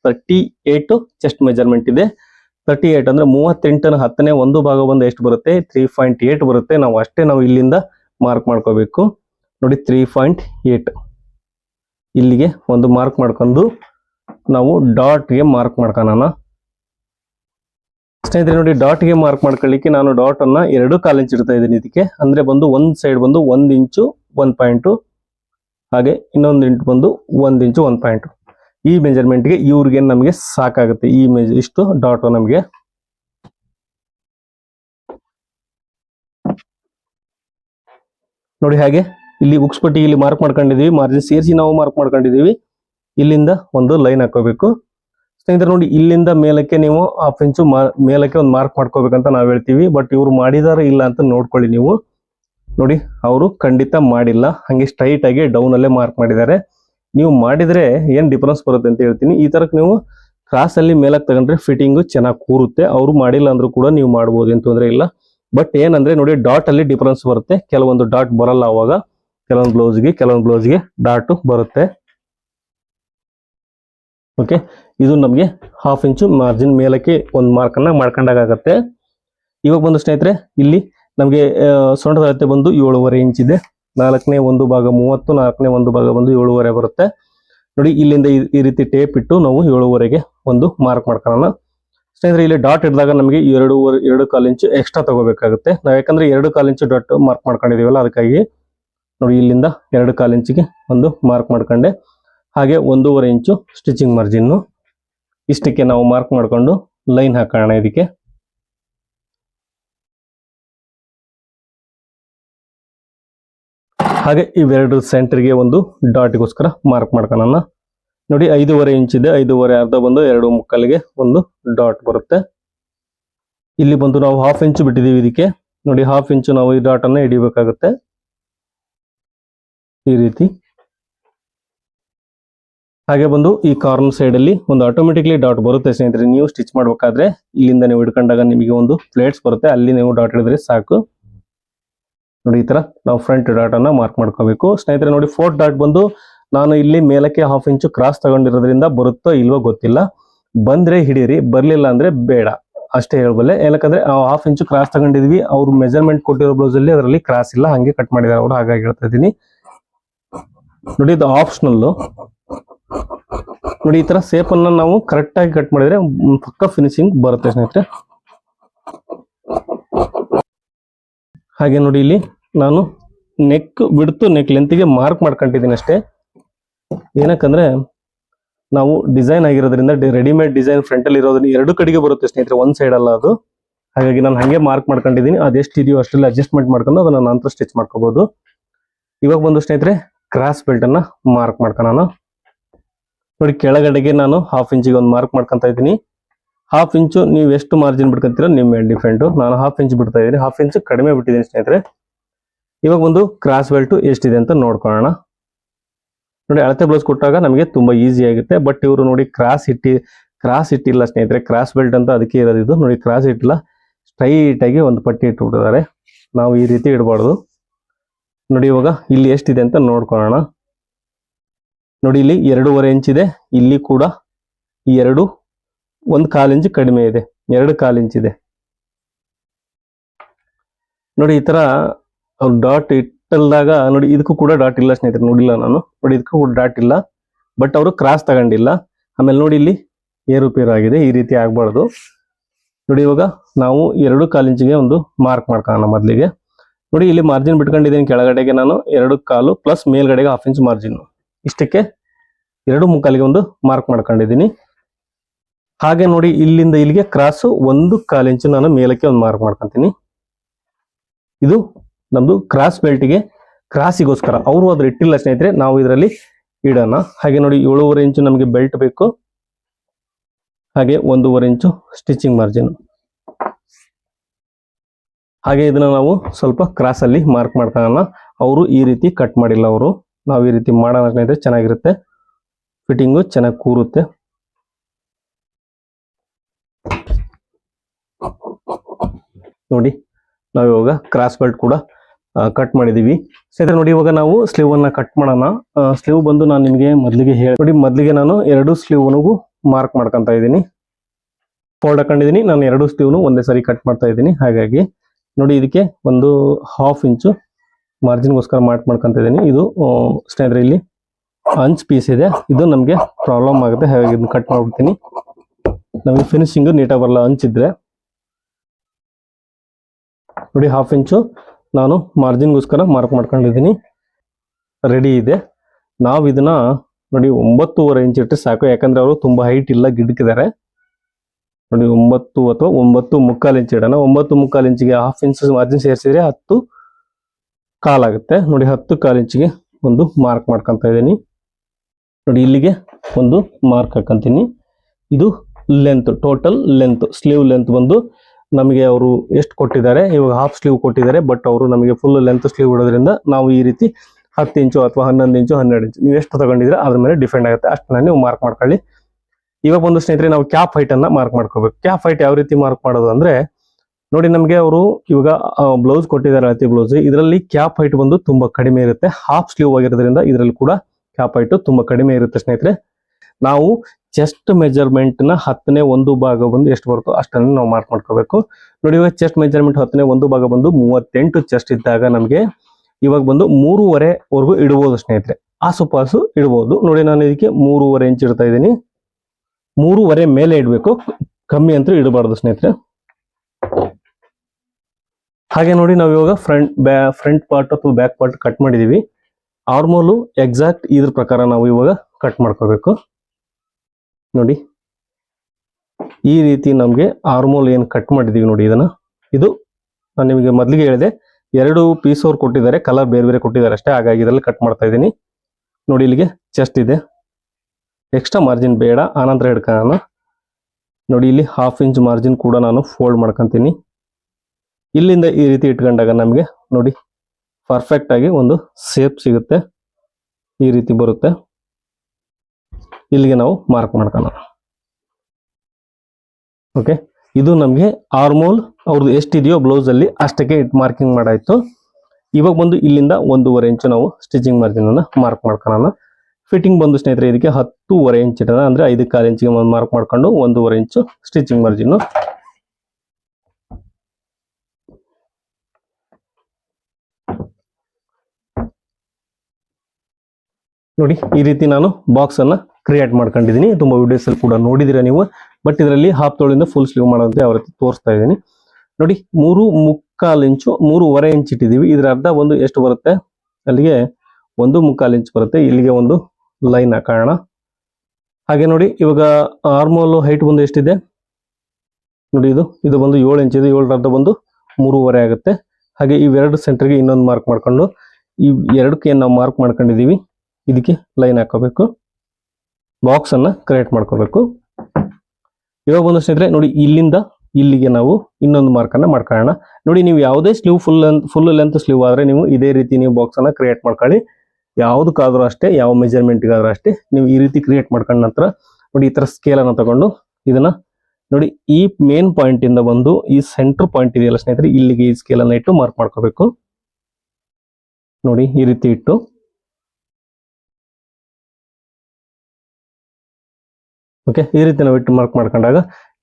ತರ್ಟಿ ಏಟ್ ಚೆಸ್ಟ್ ಮೆಜರ್ಮೆಂಟ್ ಇದೆ. ತರ್ಟಿ ಏಟ್ ಅಂದ್ರೆ ಮೂವತ್ತೆಂಟನ ಹತ್ತನೇ ಒಂದು ಭಾಗ ಬಂದು ಎಷ್ಟು ಬರುತ್ತೆ? ತ್ರೀ ಪಾಯಿಂಟ್ ಏಟ್ ಬರುತ್ತೆ. ನಾವು ಅಷ್ಟೇ ನಾವು ಇಲ್ಲಿಂದ ಮಾರ್ಕ್ ಮಾಡ್ಕೋಬೇಕು. ನೋಡಿ ತ್ರೀ ಪಾಯಿಂಟ್ ಏಟ್ ಇಲ್ಲಿಗೆ ಒಂದು ಮಾರ್ಕ್ ಮಾಡ್ಕೊಂಡು ನಾವು ಡಾಟ್ಗೆ ಮಾರ್ಕ್ ಮಾಡ್ಕೊಳ್ಳೋಣ ಸ್ನೇಹಿತರೆ, ನೋಡಿ ಡಾಟ್ಗೆ ಮಾರ್ಕ್ ಮಾಡ್ಕೊಳ್ಳಿಕ್ಕೆ ನಾನು ಡಾಟ್ ಅನ್ನ ಎರಡು ಕಾಲು ಇಂಚ್ ಇಡ್ತಾ ಇದ್ದೀನಿ ಇದಕ್ಕೆ. ಅಂದ್ರೆ ಬಂದು ಒಂದ್ ಸೈಡ್ ಬಂದು ಒಂದ್ ಇಂಚು ಒನ್ ಪಾಯಿಂಟು ಹಾಗೆ ಇನ್ನೊಂದು ಇಂಟು ಬಂದು ಒಂದ್ ಇಂಚು ಒನ್ ಪಾಯಿಂಟ್ ಈ ಮೆಜರ್ಮೆಂಟ್ಗೆ ಇವ್ರಿಗೆ ನಮಗೆ ಸಾಕಾಗುತ್ತೆ. ಈ ಮೆಜ್ ಇಷ್ಟು ಡಾಟ್ ನಮಗೆ. ನೋಡಿ ಹಾಗೆ. ಇಲ್ಲಿ ಬುಕ್ಸ್ ಪಟ್ಟಿ ಇಲ್ಲಿ ಮಾರ್ಕ್ ಮಾಡ್ಕೊಂಡಿದೀವಿ ಮಾರ್ಜಿನ್ ಸೇರಿಸಿ ನಾವು ಮಾರ್ಕ್ ಮಾಡ್ಕೊಂಡಿದೀವಿ ಇಲ್ಲಿಂದ ಒಂದು ಲೈನ್ ಹಾಕೋಬೇಕು ಸ್ನೇಹಿತರೆ ನೋಡಿ, ಇಲ್ಲಿಂದ ಮೇಲಕ್ಕೆ ನೀವು ಹಾಫ್ ಇಂಚು ಮೇಲಕ್ಕೆ ಒಂದು ಮಾರ್ಕ್ ಮಾಡ್ಕೋಬೇಕಂತ ನಾವು ಹೇಳ್ತೀವಿ. ಬಟ್ ಇವ್ರು ಮಾಡಿದಾರ ಇಲ್ಲ ಅಂತ ನೋಡ್ಕೊಳ್ಳಿ ನೀವು. ನೋಡಿ, ಅವರು ಖಂಡಿತ ಮಾಡಿಲ್ಲ. ಹಂಗೆ ಸ್ಟ್ರೈಟ್ ಆಗಿ ಡೌನ್ ಅಲ್ಲೇ ಮಾರ್ಕ್ ಮಾಡಿದ್ದಾರೆ. ನೀವು ಮಾಡಿದ್ರೆ ಏನ್ ಡಿಫರೆನ್ಸ್ ಬರುತ್ತೆ ಅಂತ ಹೇಳ್ತೀನಿ. ಈ ತರಕ್ಕೆ ನೀವು ಕ್ರಾಸ್ ಅಲ್ಲಿ ಮೇಲಕ್ಕೆ ತಗೊಂಡ್ರೆ ಫಿಟ್ಟಿಂಗ್ ಚೆನ್ನಾಗಿ ಕೂರುತ್ತೆ. ಅವರು ಮಾಡಿಲ್ಲ ಅಂದ್ರೂ ಕೂಡ ನೀವು ಮಾಡ್ಬೋದು, ಏನು ತೊಂದ್ರೆ ಇಲ್ಲ. ಬಟ್ ಏನಂದ್ರೆ ನೋಡಿ ಡಾಟ್ ಅಲ್ಲಿ ಡಿಫರೆನ್ಸ್ ಬರುತ್ತೆ. ಕೆಲವೊಂದು ಡಾಟ್ ಬರಲ್ಲ ಅವಾಗ. ಕೆಲವೊಂದು ಬ್ಲೌಸ್ಗೆ ಕೆಲವೊಂದು ಬ್ಲೌಸ್ಗೆ ಡಾಟ್ ಬರುತ್ತೆ. ಓಕೆ ಇದು ನಮಗೆ ಹಾಫ್ ಇಂಚು ಮಾರ್ಜಿನ್ ಮೇಲಕ್ಕೆ ಒಂದು ಮಾರ್ಕ್ ಅನ್ನ ಮಾಡ್ಕೊಂಡಾಗತ್ತೆ ಇವಾಗ ಬಂದು ಸ್ನೇಹಿತರೆ, ಇಲ್ಲಿ ನಮಗೆ ಸೊಂಟದ ಅಳತೆ ಬಂದು ಏಳುವರೆ ಇಂಚ್ ಇದೆ. ನಾಲ್ಕನೇ ಒಂದು ಭಾಗ ಮೂವತ್ತು, ನಾಲ್ಕನೇ ಒಂದು ಭಾಗ ಬಂದು ಏಳುವರೆ ಬರುತ್ತೆ. ನೋಡಿ, ಇಲ್ಲಿಂದ ಈ- ಈ ರೀತಿ ಟೇಪ್ ಇಟ್ಟು ನಾವು ಏಳುವರೆಗೆ ಒಂದು ಮಾರ್ಕ್ ಮಾಡ್ಕೊಳ್ಳೋಣ. ಸ್ನೇಹಿತರೆ, ಇಲ್ಲಿ ಡಾಟ್ ಇಡಿದಾಗ ನಮಗೆ ಎರಡೂವರೆ ಎರಡು ಕಾಲು ಇಂಚು ಎಕ್ಸ್ಟ್ರಾ ತಗೋಬೇಕಾಗುತ್ತೆ. ನಾವು ಯಾಕಂದ್ರೆ ಎರಡು ಕಾಲು ಇಂಚು ಡಾಟ್ ಮಾರ್ಕ್ ಮಾಡ್ಕೊಂಡಿದೀವಲ್ಲ, ಅದಕ್ಕಾಗಿ ನೋಡಿ, ಇಲ್ಲಿಂದ ಎರಡು ಕಾಲು ಇಂಚಿಗೆ ಒಂದು ಮಾರ್ಕ್ ಮಾಡ್ಕೊಂಡೆ. ಹಾಗೆ ಒಂದೂವರೆ ಇಂಚು ಸ್ಟಿಚಿಂಗ್ ಮಾರ್ಜಿನ್ನು ಇಷ್ಟಕ್ಕೆ ನಾವು ಮಾರ್ಕ್ ಮಾಡ್ಕೊಂಡು ಲೈನ್ ಹಾಕೋಣ ಇದಕ್ಕೆ. ಹಾಗೆ ಇವೆರಡು ಸೆಂಟ್ರಿಗೆ ಒಂದು ಡಾಟ್ಗೋಸ್ಕರ ಮಾರ್ಕ್ ಮಾಡ್ಕೊಳ್ಳೋಣ. ನೋಡಿ, ಐದೂವರೆ ಇಂಚ್ ಇದೆ, ಐದೂವರೆ ಅರ್ಧ ಬಂದು ಎರಡು ಮುಕ್ಕಲಿಗೆ ಒಂದು ಡಾಟ್ ಬರುತ್ತೆ. ಇಲ್ಲಿ ಬಂದು ನಾವು ಹಾಫ್ ಇಂಚು ಬಿಟ್ಟಿದ್ದೀವಿ ಇದಕ್ಕೆ. ನೋಡಿ ಹಾಫ್ ಇಂಚು ನಾವು ಈ ಡಾಟ್ ಅನ್ನ ಹಿಡಿಬೇಕಾಗುತ್ತೆ. ಈ ರೀತಿ. ಹಾಗೆ ಬಂದು ಈ ಕಾರ್ನರ್ ಸೈಡ್ ಅಲ್ಲಿ ಒಂದು ಆಟೋಮೆಟಿಕ್ಲಿ ಡಾಟ್ ಬರುತ್ತೆ ಸ್ನೇಹಿತರೆ. ನೀವು ಸ್ಟಿಚ್ ಮಾಡಬೇಕಾದ್ರೆ ಇಲ್ಲಿಂದ ನೀವು ಹಿಡ್ಕೊಂಡಾಗ ನಿಮಗೆ ಒಂದು ಪ್ಲೇಟ್ಸ್ ಬರುತ್ತೆ. ಅಲ್ಲಿ ನೀವು ಡಾಟ್ ಹಿಡಿದ್ರೆ ಸಾಕು. ನೋಡಿ, ಈ ತರ ನಾವು ಫ್ರಂಟ್ ಡಾಟ್ ಅನ್ನ ಮಾರ್ಕ್ ಮಾಡ್ಕೋಬೇಕು. ಸ್ನೇಹಿತರೆ, ನೋಡಿ ಫೋರ್ತ್ ಡಾಟ್ ಬಂದು ನಾನು ಇಲ್ಲಿ ಮೇಲಕ್ಕೆ ಹಾಫ್ ಇಂಚು ಕ್ರಾಸ್ ತಗೊಂಡಿರೋದ್ರಿಂದ ಬರುತ್ತೋ ಇಲ್ವೋ ಗೊತ್ತಿಲ್ಲ. ಬಂದ್ರೆ ಹಿಡೀರಿ, ಬರ್ಲಿಲ್ಲ ಅಂದ್ರೆ ಬೇಡ. ಅಷ್ಟೇ ಹೇಳ್ಬಲ್ಲೆ. ಯಾಕಂದ್ರೆ ಹಾಫ್ ಇಂಚು ಕ್ರಾಸ್ ತಗೊಂಡಿದ್ವಿ. ಅವ್ರು ಮೆಜರ್ಮೆಂಟ್ ಕೊಟ್ಟಿರೋ ಬ್ಲೌಸ್ ಅಲ್ಲಿ ಅದರಲ್ಲಿ ಕ್ರಾಸ್ ಇಲ್ಲ. ಹಂಗೆ ಕಟ್ ಮಾಡಿದಾರೆ ಅವರು. ಹಾಗಾಗಿ ಹೇಳ್ತಾ ಇದ್ದೀನಿ. ನೋಡಿ, ಇದು ಆಪ್ಷನಲ್ ನೋಡಿ, ಈ ತರ ಸೇಪನ್ನ ನಾವು ಕರೆಕ್ಟಾಗಿ ಕಟ್ ಮಾಡಿದ್ರೆ ಪಕ್ಕ ಫಿನಿಶಿಂಗ್ ಬರುತ್ತೆ ಸ್ನೇಹಿತರೆ. ಹಾಗೆ ನೋಡಿ, ಇಲ್ಲಿ ನಾನು ನೆಕ್ ಬಿಡ್ತು ನೆಕ್ ಲೆಂತ್ಗೆ ಮಾರ್ಕ್ ಮಾಡ್ಕೊಂಡಿದ್ದೀನಿ ಅಷ್ಟೇ. ಏನಕ್ಕಂದ್ರೆ, ನಾವು ಡಿಸೈನ್ ಆಗಿರೋದ್ರಿಂದ ರೆಡಿಮೇಡ್ ಡಿಸೈನ್ ಫ್ರಂಟ್ ಅಲ್ಲಿ ಇರೋದ್ರಿಂದ ಎರಡು ಕಡೆಗೆ ಬರುತ್ತೆ ಸ್ನೇಹಿತರೆ. ಒಂದು ಸೈಡ್ ಅಲ್ಲ ಅದು. ಹಾಗಾಗಿ ನಾನು ಹಂಗೆ ಮಾರ್ಕ್ ಮಾಡ್ಕೊಂಡಿದ್ದೀನಿ. ಅದೆಷ್ಟು ಇದೆಯೋ ಅಷ್ಟರಲ್ಲಿ ಅಡ್ಜಸ್ಟ್ಮೆಂಟ್ ಮಾಡ್ಕೊಂಡು ಅದನ್ನ ನಂತರ ಸ್ಟಿಚ್ ಮಾಡ್ಕೋಬಹುದು ಇವಾಗ ಬಂದು ಸ್ನೇಹಿತರೆ ಕ್ರಾಸ್ ಬೆಲ್ಟ್ ಅನ್ನ ಮಾರ್ಕ್ ಮಾಡ್ಕೊಳ್ಳೋಣ ನೋಡಿ, ಕೆಳಗಡೆಗೆ ನಾನು ಹಾಫ್ ಇಂಚಿಗೆ ಒಂದು ಮಾರ್ಕ್ ಮಾಡ್ಕೊಂತ ಇದ್ದೀನಿ. ಹಾಫ್ ಇಂಚು ನೀವು ಎಷ್ಟು ಮಾರ್ಜಿನ್ ಬಿಡ್ಕೊಂತೀರೋ ನಿಮ್ಮ ಡಿಫೆಂಟ್ ನಾನು ಹಾಫ್ ಇಂಚ್ ಬಿಡ್ತಾ ಇದ್ದೀನಿ. ಹಾಫ್ ಇಂಚ್ ಕಡಿಮೆ ಬಿಟ್ಟಿದ್ದೀನಿ ಸ್ನೇಹಿತರೆ. ಇವಾಗ ಒಂದು ಕ್ರಾಸ್ ಬೆಲ್ಟ್ ಎಷ್ಟಿದೆ ಅಂತ ನೋಡ್ಕೊಳ್ಳೋಣ. ನೋಡಿ, ಅಳತೆ ಬ್ಲೌಸ್ ಕೊಟ್ಟಾಗ ನಮಗೆ ತುಂಬಾ ಈಸಿ ಆಗುತ್ತೆ. ಬಟ್ ಇವರು ನೋಡಿ ಕ್ರಾಸ್ ಇಟ್ಟಿ ಕ್ರಾಸ್ ಇಟ್ಟಿಲ್ಲ ಸ್ನೇಹಿತರೆ. ಕ್ರಾಸ್ ಬೆಲ್ಟ್ ಅಂತ ಅದಕ್ಕೆ ಇರೋದು ಇದು ನೋಡಿ, ಕ್ರಾಸ್ ಇಟ್ಟಿಲ್ಲ ಸ್ಟ್ರೈಟ್ ಆಗಿ ಒಂದು ಪಟ್ಟಿ ಇಟ್ಬಿಟ್ಟಿದ್ದಾರೆ. ನಾವು ಈ ರೀತಿ ಇಡಬಾರ್ದು. ನೋಡಿ ಇವಾಗ ಇಲ್ಲಿ ಎಷ್ಟಿದೆ ಅಂತ ನೋಡ್ಕೊಳೋಣ ನೋಡಿ ಇಲ್ಲಿ ಎರಡೂವರೆ ಇಂಚ್ ಇದೆ. ಇಲ್ಲಿ ಕೂಡ ಎರಡು ಒಂದು ಕಾಲು ಇಂಚ್ ಕಡಿಮೆ ಇದೆ. ಎರಡು ಕಾಲು ಇಂಚ್ ಇದೆ. ನೋಡಿ ಈ ತರ ಅವ್ರು ಡಾಟ್ ಇಟ್ಟಲ್ದಾಗ ನೋಡಿ ಇದಕ್ಕೂ ಕೂಡ ಡಾಟ್ ಇಲ್ಲ ಸ್ನೇಹಿತರೆ, ನೋಡಿಲ್ಲ ನಾನು. ನೋಡಿ ಇದಕ್ಕೂ ಕೂಡ ಡಾಟ್ ಇಲ್ಲ. ಬಟ್ ಅವರು ಕ್ರಾಸ್ ತಗೊಂಡಿಲ್ಲ. ಆಮೇಲೆ ನೋಡಿ ಇಲ್ಲಿ ಏರುಪೇರು ಆಗಿದೆ. ಈ ರೀತಿ ಆಗ್ಬಾರ್ದು. ನೋಡಿ ಇವಾಗ ನಾವು ಎರಡು ಕಾಲು ಇಂಚಿಗೆ ಒಂದು ಮಾರ್ಕ್ ಮಾಡ್ಕೊಳ್ಳೋಣ ಮೊದಲಿಗೆ. ನೋಡಿ, ಇಲ್ಲಿ ಮಾರ್ಜಿನ್ ಬಿಟ್ಕೊಂಡಿದ್ದೀನಿ. ಕೆಳಗಡೆಗೆ ನಾನು ಎರಡು ಕಾಲು ಪ್ಲಸ್ ಮೇಲ್ಗಡೆಗೆ ಹಾಫ್ ಇಂಚ್ ಮಾರ್ಜಿನ್ ಇಷ್ಟಕ್ಕೆ ಎರಡು ಮುಕ್ಕಾಲಿಗೆ ಒಂದು ಮಾರ್ಕ್ ಮಾಡ್ಕೊಂಡಿದ್ದೀನಿ. ಹಾಗೆ ನೋಡಿ, ಇಲ್ಲಿಂದ ಇಲ್ಲಿಗೆ ಕ್ರಾಸ್ ಒಂದು ಕಾಲು ಇಂಚು ನಾನು ಮೇಲಕ್ಕೆ ಒಂದು ಮಾರ್ಕ್ ಮಾಡ್ಕೊಂತೀನಿ. ಇದು ನಮ್ದು ಕ್ರಾಸ್ ಬೆಲ್ಟ್ಗೆ ಕ್ರಾಸಿಗೋಸ್ಕರ ಅವರು ಅದ್ರ ಇಟ್ಟಿಲ್ಲ ಸ್ನೇಹಿತರೆ, ನಾವು ಇದರಲ್ಲಿ ಇಡೋಣ. ಹಾಗೆ ನೋಡಿ, ಏಳುವರೆ ಇಂಚು ನಮಗೆ ಬೆಲ್ಟ್ ಬೇಕು. ಹಾಗೆ ಒಂದೂವರೆ ಇಂಚು ಸ್ಟಿಚಿಂಗ್ ಮಾರ್ಜಿನ್ ಹಾಗೆ ಇದನ್ನ ನಾವು ಸ್ವಲ್ಪ ಕ್ರಾಸ್ ಅಲ್ಲಿ ಮಾರ್ಕ್ ಮಾಡ್ಕೊಳ್ಳೋಣ ಅವರು ಈ ರೀತಿ ಕಟ್ ಮಾಡಿಲ್ಲ ಅವರು. ನಾವು ಈ ರೀತಿ ಮಾಡೋಣ ಚೆನ್ನಾಗಿರುತ್ತೆ. ಫಿಟ್ಟಿಂಗು ಚೆನ್ನಾಗಿ ಕೂರುತ್ತೆ. ನೋಡಿ, ನಾವು ಇವಾಗ ಕ್ರಾಸ್ ಬೆಲ್ಟ್ ಕೂಡ ಕಟ್ ಮಾಡಿದೀವಿ. ಸ್ನೇಹಿತರೆ, ನೋಡಿ ಇವಾಗ ನಾವು ಸ್ಲೀವ್ ಅನ್ನ ಕಟ್ ಮಾಡೋಣ. ಸ್ಲೀವ್ ಬಂದು ನಾನು ನಿಮಗೆ ಮೊದಲಿಗೆ ಹೇಳಿ ನೋಡಿ, ಮೊದಲಿಗೆ ನಾನು ಎರಡು ಸ್ಲೀವ್ನಿಗೂ ಮಾರ್ಕ್ ಮಾಡ್ಕೊತಾ ಇದ್ದೀನಿ. ಫೋಲ್ಡ್ ಹಾಕೊಂಡಿದ್ದೀನಿ ನಾನು ಎರಡು ಸ್ಲೀವ್ನು ಒಂದೇ ಸರಿ ಕಟ್ ಮಾಡ್ತಾ ಇದ್ದೀನಿ. ಹಾಗಾಗಿ ನೋಡಿ ಇದಕ್ಕೆ ಒಂದು ಹಾಫ್ ಇಂಚು ಮಾರ್ಜಿನ್ಗೋಸ್ಕರ ಮಾರ್ಕ್ ಮಾಡ್ಕೊಂತ ಇದ್ದೀನಿ ಇದು ಸ್ನೇಹಿತರೆ, ಇಲ್ಲಿ ಅಂಚ್ ಪೀಸ್ ಇದೆ. ಇದು ನಮಗೆ ಪ್ರಾಬ್ಲಮ್ ಆಗುತ್ತೆ. ಹಾಗಾಗಿ ಇದನ್ನ ಕಟ್ ಮಾಡ್ಬಿಡ್ತೀನಿ. ನಮಗೆ ಫಿನಿಶಿಂಗ್ ನೀಟಾಗಿ ಬರಲ್ಲ ಹಂಚಿದ್ರೆ ನೋಡಿ ಹಾಫ್ ಇಂಚು ನಾನು ಮಾರ್ಜಿನ್ಗೋಸ್ಕರ ಮಾರ್ಕ್ ಮಾಡ್ಕೊಂಡಿದ್ದೀನಿ. ರೆಡಿ ಇದೆ. ನಾವು ಇದನ್ನ ನೋಡಿ ಒಂಬತ್ತೂವರೆ ಇಂಚ್ ಇಟ್ಟರೆ ಸಾಕು. ಯಾಕಂದ್ರೆ ಅವರು ತುಂಬಾ ಹೈಟ್ ಇಲ್ಲ ಗಿಡಕಿದ್ದಾರೆ ನೋಡಿ, ಒಂಬತ್ತು ಅಥವಾ ಒಂಬತ್ತು ಮುಕ್ಕಾಲು ಇಂಚ್ ಇಡೋಣ. ಒಂಬತ್ತು ಮುಕ್ಕಾಲು ಇಂಚಿಗೆ ಹಾಫ್ ಇಂಚ್ ಮಾರ್ಜಿನ್ ಸೇರಿಸಿದ್ರೆ ಹತ್ತು ಕಾಲಾಗುತ್ತೆ ನೋಡಿ, ಹತ್ತು ಕಾಲು ಇಂಚಿಗೆ ಒಂದು ಮಾರ್ಕ್ ಮಾಡ್ಕೊಂತ ಇದ್ದೀನಿ. ನೋಡಿ, ಇಲ್ಲಿಗೆ ಒಂದು ಮಾರ್ಕ್ ಹಾಕೊಂತೀನಿ. ಇದು length total length sleeve length ಬಂದು ನಮಗೆ ಅವರು ಎಷ್ಟು ಕೊಟ್ಟಿದ್ದಾರೆ? ಇವಾಗ ಹಾಫ್ ಸ್ಲೀವ್ ಕೊಟ್ಟಿದ್ದಾರೆ ಬಟ್ ಅವರು ನಮಗೆ ಫುಲ್ ಲೆಂತ್ ಸ್ಲೀವ್ ಇಡೋದ್ರಿಂದ ನಾವು ಈ ರೀತಿ ಹತ್ತು ಇಂಚು ಅಥವಾ ಹನ್ನೊಂದು ಇಂಚು, ಹನ್ನೆರಡು ಇಂಚು, ನೀವು ಎಷ್ಟು ತಗೊಂಡಿದ್ರೆ ಅದ್ರ ಮೇಲೆ ಡಿಫೆಂಡ್ ಆಗುತ್ತೆ. ಅಷ್ಟನ್ನ ನೀವು ಮಾರ್ಕ್ ಮಾಡ್ಕೊಳ್ಳಿ. ಇವಾಗ ಒಂದು ಸ್ನೇಹಿತರೆ, ನಾವು ಕ್ಯಾಪ್ ಹೈಟ್ ಅನ್ನ ಮಾರ್ಕ್ ಮಾಡ್ಕೋಬೇಕು. ಕ್ಯಾಪ್ ಹೈಟ್ ಯಾವ ರೀತಿ ಮಾರ್ಕ್ ಮಾಡೋದು ಅಂದ್ರೆ, ನೋಡಿ ನಮಗೆ ಅವರು ಇವಾಗ ಬ್ಲೌಸ್ ಕೊಟ್ಟಿದ್ದಾರೆ ಅಳತಿ ಬ್ಲೌಸ್ ಇದರಲ್ಲಿ ಕ್ಯಾಪ್ ಹೈಟ್ ಬಂದು ತುಂಬಾ ಕಡಿಮೆ ಇರುತ್ತೆ. ಹಾಫ್ ಸ್ಲೀವ್ ಆಗಿರೋದ್ರಿಂದ ಇದರಲ್ಲಿ ಕೂಡ ಕ್ಯಾಪ್ ಹೈಟ್ ತುಂಬಾ ಕಡಿಮೆ ಇರುತ್ತೆ ಸ್ನೇಹಿತರೆ. ನಾವು ಚೆಸ್ಟ್ ಮೆಜರ್ಮೆಂಟ್ನ ಹತ್ತನೇ ಒಂದು ಭಾಗ ಬಂದು ಎಷ್ಟು ಬರುತ್ತೋ ಅಷ್ಟನ್ನು ನಾವು ಮಾರ್ಕ್ ಮಾಡ್ಕೋಬೇಕು. ನೋಡಿ ಇವಾಗ ಚೆಸ್ಟ್ ಮೆಜರ್ಮೆಂಟ್ ಹತ್ತನೇ ಒಂದು ಭಾಗ ಬಂದು ಮೂವತ್ತೆಂಟು ಚೆಸ್ಟ್ ಇದ್ದಾಗ ನಮಗೆ ಇವಾಗ ಬಂದು ಮೂರುವರೆವರೆಗೂ ಇಡಬಹುದು ಸ್ನೇಹಿತರೆ. ಆಸುಪಾಸು ಇಡಬಹುದು ನೋಡಿ ನಾನು ಇದಕ್ಕೆ ಮೂರುವರೆ ಇಂಚ್ ಇಡ್ತಾ ಇದ್ದೀನಿ. ಮೂರುವರೆ ಮೇಲೆ ಇಡಬೇಕು. ಕಮ್ಮಿ ಅಂತೂ ಇಡಬಾರ್ದು ಸ್ನೇಹಿತರೆ. ಹಾಗೆ ನೋಡಿ ನಾವು ಇವಾಗ ಫ್ರಂಟ್ ಬ್ಯಾ ಫ್ರಂಟ್ ಪಾರ್ಟ್ ಅಥವಾ ಬ್ಯಾಕ್ ಪಾರ್ಟ್ ಕಟ್ ಮಾಡಿದೀವಿ. ಆರ್ಮೋಲು ಎಕ್ಸಾಕ್ಟ್ ಇದ್ರ ಪ್ರಕಾರ ನಾವು ಇವಾಗ ಕಟ್ ಮಾಡ್ಕೋಬೇಕು. ನೋಡಿ. ಈ ರೀತಿ ನಮಗೆ ಆರ್ಮೋಲ್ ಏನು ಕಟ್ ಮಾಡಿದೀವಿ ನೋಡಿ ಇದನ್ನ. ಇದು ನಾನು ನಿಮಗೆ ಮೊದಲಿಗೆ ಹೇಳಿದೆ. ಎರಡು ಪೀಸ್ ಅವ್ರು ಕೊಟ್ಟಿದ್ದಾರೆ ಕಲರ್ ಬೇರೆ ಬೇರೆ ಕೊಟ್ಟಿದ್ದಾರೆ ಅಷ್ಟೇ. ಹಾಗಾಗಿ ಇದರಲ್ಲಿ ಕಟ್ ಮಾಡ್ತಾ ಇದ್ದೀನಿ. ನೋಡಿ ಇಲ್ಲಿಗೆ ಚೆಸ್ಟ್ ಇದೆ. ಎಕ್ಸ್ಟ್ರಾ ಮಾರ್ಜಿನ್ ಬೇಡ. ಆನಂತರ ಹಿಡ್ಕೊಳ್ಳೋಣ ನೋಡಿ, ಇಲ್ಲಿ ಹಾಫ್ ಇಂಚ್ ಮಾರ್ಜಿನ್ ಕೂಡ ನಾನು ಫೋಲ್ಡ್ ಮಾಡ್ಕೊತೀನಿ. ಇಲ್ಲಿಂದ ಈ ರೀತಿ ಇಟ್ಕೊಂಡಾಗ ನಮಗೆ ನೋಡಿ ಪರ್ಫೆಕ್ಟ್ ಆಗಿ ಒಂದು ಸೇಪ್ ಸಿಗುತ್ತೆ. ಈ ರೀತಿ ಬರುತ್ತೆ. ಇಲ್ಲಿಗೆ ನಾವು ಮಾರ್ಕ್ ಮಾಡ್ಕೊಳ್ಳೋಣ ಓಕೆ ಇದು ನಮಗೆ ಆರ್ಮೋಲ್ ಅವ್ರದ್ದು ಎಷ್ಟಿದೆಯೋ ಬ್ಲೌಸಲ್ಲಿ ಅಷ್ಟಕ್ಕೆ ಮಾರ್ಕಿಂಗ್ ಮಾಡಾಯಿತು. ಇವಾಗ ಬಂದು ಇಲ್ಲಿಂದ ಒಂದೂವರೆ ಇಂಚು ನಾವು ಸ್ಟಿಚಿಂಗ್ ಮಾರ್ಜಿನ್ ಅನ್ನ ಮಾರ್ಕ್ ಮಾಡ್ಕೊಳ್ಳೋಣ ಫಿಟ್ಟಿಂಗ್ ಬಂದು ಸ್ನೇಹಿತರೆ, ಇದಕ್ಕೆ ಹತ್ತೂವರೆ ಇಂಚ್ ಇಡೋಣ ಅಂದ್ರೆ ಐದು ಕಾಲು ಇಂಚಿಗೆ ಮಾರ್ಕ್ ಮಾಡ್ಕೊಂಡು ಒಂದೂವರೆ ಇಂಚು ಸ್ಟಿಚಿಂಗ್ ಮಾರ್ಜಿನ್ ನೋಡಿ, ಈ ರೀತಿ ನಾನು ಬಾಕ್ಸ್ ಅನ್ನ ಕ್ರಿಯೇಟ್ ಮಾಡ್ಕೊಂಡಿದ್ದೀನಿ. ತುಂಬಾ ವಿಡಿಯೋಸ್ ಅಲ್ಲಿ ಕೂಡ ನೋಡಿದಿರ ನೀವು. ಬಟ್ ಇದರಲ್ಲಿ ಹಾಫ್ ತೋಳಿಂದ ಫುಲ್ ಸ್ಲೀವ್ ಮಾಡೋದಂತೆ ಯಾವ ರೀತಿ ತೋರಿಸ್ತಾ ಇದ್ದೀನಿ. ನೋಡಿ, ಮೂರು ಮುಕ್ಕಾಲು ಇಂಚು ಮೂರುವರೆ ಇಂಚ್ ಇಟ್ಟಿದ್ದೀವಿ. ಇದರ ಅರ್ಧ ಒಂದು ಎಷ್ಟು ಬರುತ್ತೆ? ಅಲ್ಲಿಗೆ ಒಂದು ಮುಕ್ಕಾಲು ಇಂಚ್ ಬರುತ್ತೆ. ಇಲ್ಲಿಗೆ ಒಂದು ಲೈನ್ ಹಾಕೋಣ. ಹಾಗೆ ನೋಡಿ, ಇವಾಗ ಆರ್ಮೋಲ್ ಹೈಟ್ ಬಂದು ಎಷ್ಟಿದೆ? ನೋಡಿ ಇದು ಇದು ಬಂದು ಏಳು ಇಂಚ್ ಇದೆ ಏಳರ ಅರ್ಧ ಬಂದು ಮೂರುವರೆ ಆಗುತ್ತೆ. ಹಾಗೆ ಇವೆರಡು ಸೆಂಟರ್ಗೆ ಇನ್ನೊಂದು ಮಾರ್ಕ್ ಮಾಡ್ಕೊಂಡು, ಈ ಎರಡಕ್ಕೆ ನಾವು ಮಾರ್ಕ್ ಮಾಡ್ಕೊಂಡಿದೀವಿ ಇದಕ್ಕೆ ಲೈನ್ ಹಾಕೋಬೇಕು. ಬಾಕ್ಸ್ ಅನ್ನ ಕ್ರಿಯೇಟ್ ಮಾಡ್ಕೋಬೇಕು. ಇವಾಗ ಬಂದು ಸ್ನೇಹಿತರೆ, ನೋಡಿ ಇಲ್ಲಿಂದ ಇಲ್ಲಿಗೆ ನಾವು ಇನ್ನೊಂದು ಮಾರ್ಕನ್ನು ಮಾಡ್ಕೊಳ್ಳೋಣ. ನೋಡಿ, ನೀವು ಯಾವುದೇ sleeve full full length sleeve ಆದರೆ ನೀವು ಇದೇ ರೀತಿ ನೀವು ಬಾಕ್ಸ್ ಅನ್ನ ಕ್ರಿಯೇಟ್ ಮಾಡ್ಕೊಳ್ಳಿ. ಯಾವುದಕ್ಕಾದ್ರೂ ಅಷ್ಟೇ, ಯಾವ ಮೆಜರ್ಮೆಂಟ್ಗಾದ್ರೂ ಅಷ್ಟೇ, ನೀವು ಈ ರೀತಿ ಕ್ರಿಯೇಟ್ ಮಾಡ್ಕೊಂಡ ನಂತರ ನೋಡಿ ಈ ತರ ಸ್ಕೇಲ್ ಅನ್ನ ತಗೊಂಡು ಇದನ್ನ ನೋಡಿ ಈ ಮೇನ್ ಪಾಯಿಂಟ್ ಇಂದ ಬಂದು ಈ ಸೆಂಟರ್ ಪಾಯಿಂಟ್ ಇದೆಯಲ್ಲ ಸ್ನೇಹಿತರೆ, ಇಲ್ಲಿಗೆ ಈ ಸ್ಕೇಲ್ ಅನ್ನ ಇಟ್ಟು ಮಾರ್ಕ್ ಮಾಡ್ಕೋಬೇಕು. ನೋಡಿ ಈ ರೀತಿ ಇಟ್ಟು. ಓಕೆ ಈ ರೀತಿ ನಾವು ಇಟ್ಟು ಮಾರ್ಕ್ ಮಾಡ್ಕೊಂಡಾಗ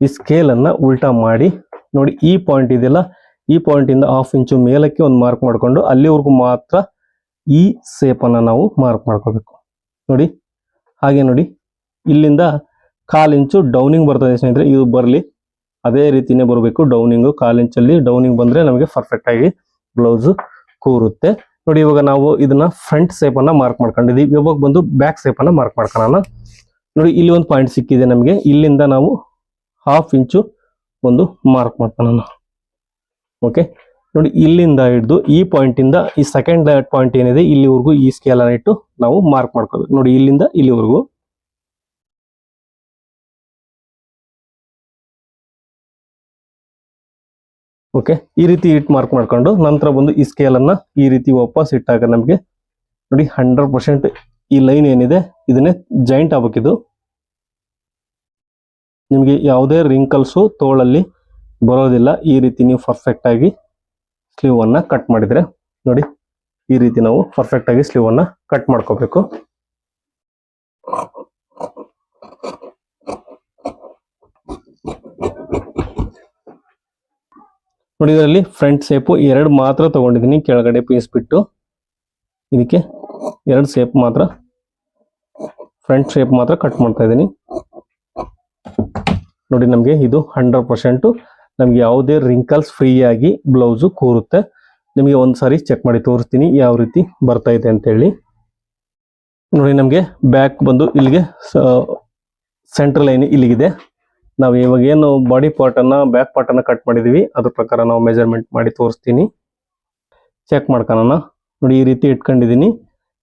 ಈ ಸ್ಕೇಲ್ ಅನ್ನ ಉಲ್ಟಾ ಮಾಡಿ ನೋಡಿ ಈ ಪಾಯಿಂಟ್ ಇದೆಯಲ್ಲ, ಈ ಪಾಯಿಂಟ್ ಇಂದ ಹಾಫ್ ಇಂಚು ಮೇಲಕ್ಕೆ ಒಂದು ಮಾರ್ಕ್ ಮಾಡ್ಕೊಂಡು ಅಲ್ಲಿವರೆಗೂ ಮಾತ್ರ ಈ ಸೇಪನ್ನು ನಾವು ಮಾರ್ಕ್ ಮಾಡ್ಕೋಬೇಕು. ನೋಡಿ, ಹಾಗೆ ನೋಡಿ. ಇಲ್ಲಿಂದ ಕಾಲಿಂಚು ಡೌನಿಂಗ್ ಬರ್ತದೆ ಸ್ನೇಹಿತರೆ, ಇದು ಬರಲಿ. ಅದೇ ರೀತಿನೇ ಬರಬೇಕು ಡೌನಿಂಗು ಕಾಲಿಂಚಲ್ಲಿ ಡೌನಿಂಗ್ ಬಂದರೆ ನಮಗೆ ಪರ್ಫೆಕ್ಟಾಗಿ ಬ್ಲೌಸು ಕೂರುತ್ತೆ. ನೋಡಿ, ಇವಾಗ ನಾವು ಇದನ್ನ ಫ್ರಂಟ್ ಸೇಪನ್ನು ಮಾರ್ಕ್ ಮಾಡ್ಕೊಂಡಿದೀವಿ ಇವಾಗ ಬಂದು ಬ್ಯಾಕ್ ಸೇಪನ್ನು ಮಾರ್ಕ್ ಮಾಡ್ಕೊಳ್ಳೋಣ. ನೋಡಿ, ಇಲ್ಲಿ ಒಂದು ಪಾಯಿಂಟ್ ಸಿಕ್ಕಿದೆ ನಮಗೆ. ಇಲ್ಲಿಂದ ನಾವು ಹಾಫ್ ಇಂಚು ಒಂದು ಮಾರ್ಕ್ ಮಾಡ್ಕೊಳ್ಳೋಣ. ಓಕೆ ನೋಡಿ, ಇಲ್ಲಿಂದ ಹಿಡಿದು ಈ ಪಾಯಿಂಟ್ ಇಂದ ಈ ಸೆಕೆಂಡ್ ಪಾಯಿಂಟ್ ಏನಿದೆ, ಇಲ್ಲಿವರೆಗೂ ಈ ಸ್ಕೇಲ್ ಅನ್ನ ಇಟ್ಟು ನಾವು ಮಾರ್ಕ್ ಮಾಡ್ಕೋಬೇಕು ನೋಡಿ, ಇಲ್ಲಿಂದ ಇಲ್ಲಿವರೆಗೂ. ಓಕೆ ಈ ರೀತಿ ಇಟ್ ಮಾರ್ಕ್ ಮಾಡ್ಕೊಂಡು ನಂತರ ಬಂದು ಈ ಸ್ಕೇಲ್ ಅನ್ನ ಈ ರೀತಿ ವಾಪಸ್ ಇಟ್ಟಾಗ ನಮಗೆ ನೋಡಿ ಹಂಡ್ರೆಡ್ ಪರ್ಸೆಂಟ್ ಈ ಲೈನ್ ಏನಿದೆ, ಇದನ್ನೇ ಜಾಯಿಂಟ್ ಆಗ್ಬೇಕಿದು. ನಿಮಗೆ ಯಾವುದೇ ರಿಂಕಲ್ಸು ತೋಳಲ್ಲಿ ಬರೋದಿಲ್ಲ, ಈ ರೀತಿ ನೀವು ಪರ್ಫೆಕ್ಟ್ ಆಗಿ ಸ್ಲೀವ್ ಅನ್ನ ಕಟ್ ಮಾಡಿದ್ರೆ ನೋಡಿ, ಈ ರೀತಿ ನಾವು ಪರ್ಫೆಕ್ಟ್ ಆಗಿ ಸ್ಲೀವ್ ಅನ್ನ ಕಟ್ ಮಾಡ್ಕೋಬೇಕು. ನೋಡಿ, ಇದರಲ್ಲಿ ಫ್ರಂಟ್ ಸೇಪು ಎರಡು ಮಾತ್ರ ತಗೊಂಡಿದ್ದೀನಿ. ಕೆಳಗಡೆ ಪೀಸ್ ಬಿಟ್ಟು ಇದಕ್ಕೆ ಎರಡು ಸೇಪ್ ಮಾತ್ರ ಫ್ರಂಟ್ ಶೇಪ್ ಮಾತ್ರ ಕಟ್ ಮಾಡ್ತಾ ಇದ್ದೀನಿ. ನೋಡಿ, ನಮಗೆ ಇದು ಹಂಡ್ರೆಡ್ ಪರ್ಸೆಂಟ್ ನಮ್ಗೆ ಯಾವುದೇ ರಿಂಕಲ್ಸ್ ಫ್ರೀ ಆಗಿ ಬ್ಲೌಸು ಕೂರುತ್ತೆ. ನಿಮಗೆ ಒಂದ್ಸಾರಿ ಚೆಕ್ ಮಾಡಿ ತೋರಿಸ್ತೀನಿ ಯಾವ ರೀತಿ ಬರ್ತಾ ಇದೆ ಅಂತ ಹೇಳಿ. ನೋಡಿ ನಮಗೆ ಬ್ಯಾಕ್ ಬಂದು ಇಲ್ಲಿಗೆ ಸೆಂಟ್ರ್ ಲೈನ್ ಇಲ್ಲಿಗಿದೆ. ನಾವು ಇವಾಗ ಏನು ಬಾಡಿ ಪಾರ್ಟ್ ಅನ್ನ ಬ್ಯಾಕ್ ಪಾರ್ಟ್ ಅನ್ನ ಕಟ್ ಮಾಡಿದೀವಿ. ಅದ್ರ ಪ್ರಕಾರ ನಾವು ಮೆಜರ್ಮೆಂಟ್ ಮಾಡಿ ತೋರಿಸ್ತೀನಿ. ಚೆಕ್ ಮಾಡ್ಕೊಳ್ಳೋಣ ನೋಡಿ ಈ ರೀತಿ ಇಟ್ಕೊಂಡಿದ್ದೀನಿ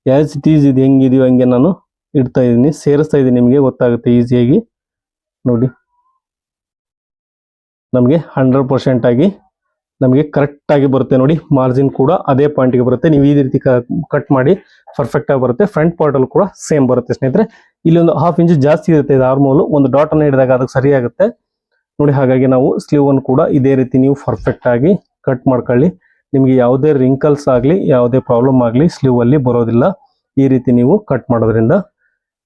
ಆಸ್ ಇಟ್ ಈಸ್ ಇದು ಹೆಂಗಿದೆಯೋ ಹಂಗೆ ನಾನು ಇಡ್ತಾ ಇದ್ದೀನಿ. ಸೇರಿಸ್ತಾ ಇದ್ದೀನಿ ನಿಮಗೆ, ಗೊತ್ತಾಗುತ್ತೆ ಈಸಿಯಾಗಿ ನೋಡಿ. ನಮಗೆ ಹಂಡ್ರೆಡ್ ಪರ್ಸೆಂಟ್ ಆಗಿ ನಮಗೆ ಕರೆಕ್ಟ್ ಆಗಿ ಬರುತ್ತೆ ನೋಡಿ ಮಾರ್ಜಿನ್ ಕೂಡ ಅದೇ ಪಾಯಿಂಟ್ಗೆ ಬರುತ್ತೆ. ನೀವು ಈ ರೀತಿ ಕಟ್ ಮಾಡಿ ಪರ್ಫೆಕ್ಟ್ ಆಗಿ ಬರುತ್ತೆ. ಫ್ರಂಟ್ ಪಾರ್ಟಲ್ ಕೂಡ ಸೇಮ್ ಬರುತ್ತೆ ಸ್ನೇಹಿತರೆ. ಇಲ್ಲಿ ಒಂದು ಹಾಫ್ ಇಂಚ್ ಜಾಸ್ತಿ ಇರುತ್ತೆ ಇದು ಆರ್ಮೋಲು ಒಂದು ಡಾಟ್ ಅನ್ನು ಹಿಡಿದಾಗ ಅದಕ್ಕೆ ಸರಿ ಆಗುತ್ತೆ. ನೋಡಿ, ಹಾಗಾಗಿ ನಾವು ಸ್ಲೀವ್ ಅನ್ನು ಕೂಡ ಇದೇ ರೀತಿ ನೀವು ಪರ್ಫೆಕ್ಟ್ ಆಗಿ ಕಟ್ ಮಾಡ್ಕೊಳ್ಳಿ. ನಿಮಗೆ ಯಾವುದೇ ರಿಂಕಲ್ಸ್ ಆಗಲಿ, ಯಾವುದೇ ಪ್ರಾಬ್ಲಮ್ ಆಗಲಿ ಸ್ಲೀವ್ ಅಲ್ಲಿ ಬರೋದಿಲ್ಲ. ಈ ರೀತಿ ನೀವು ಕಟ್ ಮಾಡೋದ್ರಿಂದ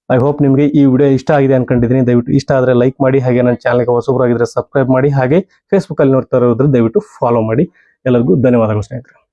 ಐ ಹೋಪ್ ನಿಮಗೆ ಈ ವಿಡಿಯೋ ಇಷ್ಟ ಆಗಿದೆ ಅನ್ಕೊಂಡಿದ್ದೀನಿ. ದಯವಿಟ್ಟು ಇಷ್ಟ ಆದರೆ ಲೈಕ್ ಮಾಡಿ ಹಾಗೆ ನನ್ನ ಚಾನಲ್ಗೆ ಹೊಸಬರಾಗಿದ್ರೆ ಸಬ್ಸ್ಕ್ರೈಬ್ ಮಾಡಿ ಹಾಗೆ ಫೇಸ್ಬುಕ್ ಅಲ್ಲಿ ನೋಡ್ತಾ ಇರೋದ್ರೆ ದಯವಿಟ್ಟು ಫಾಲೋ ಮಾಡಿ. ಎಲ್ಲರಿಗೂ ಧನ್ಯವಾದಗಳು ಸ್ನೇಹಿತರೆ.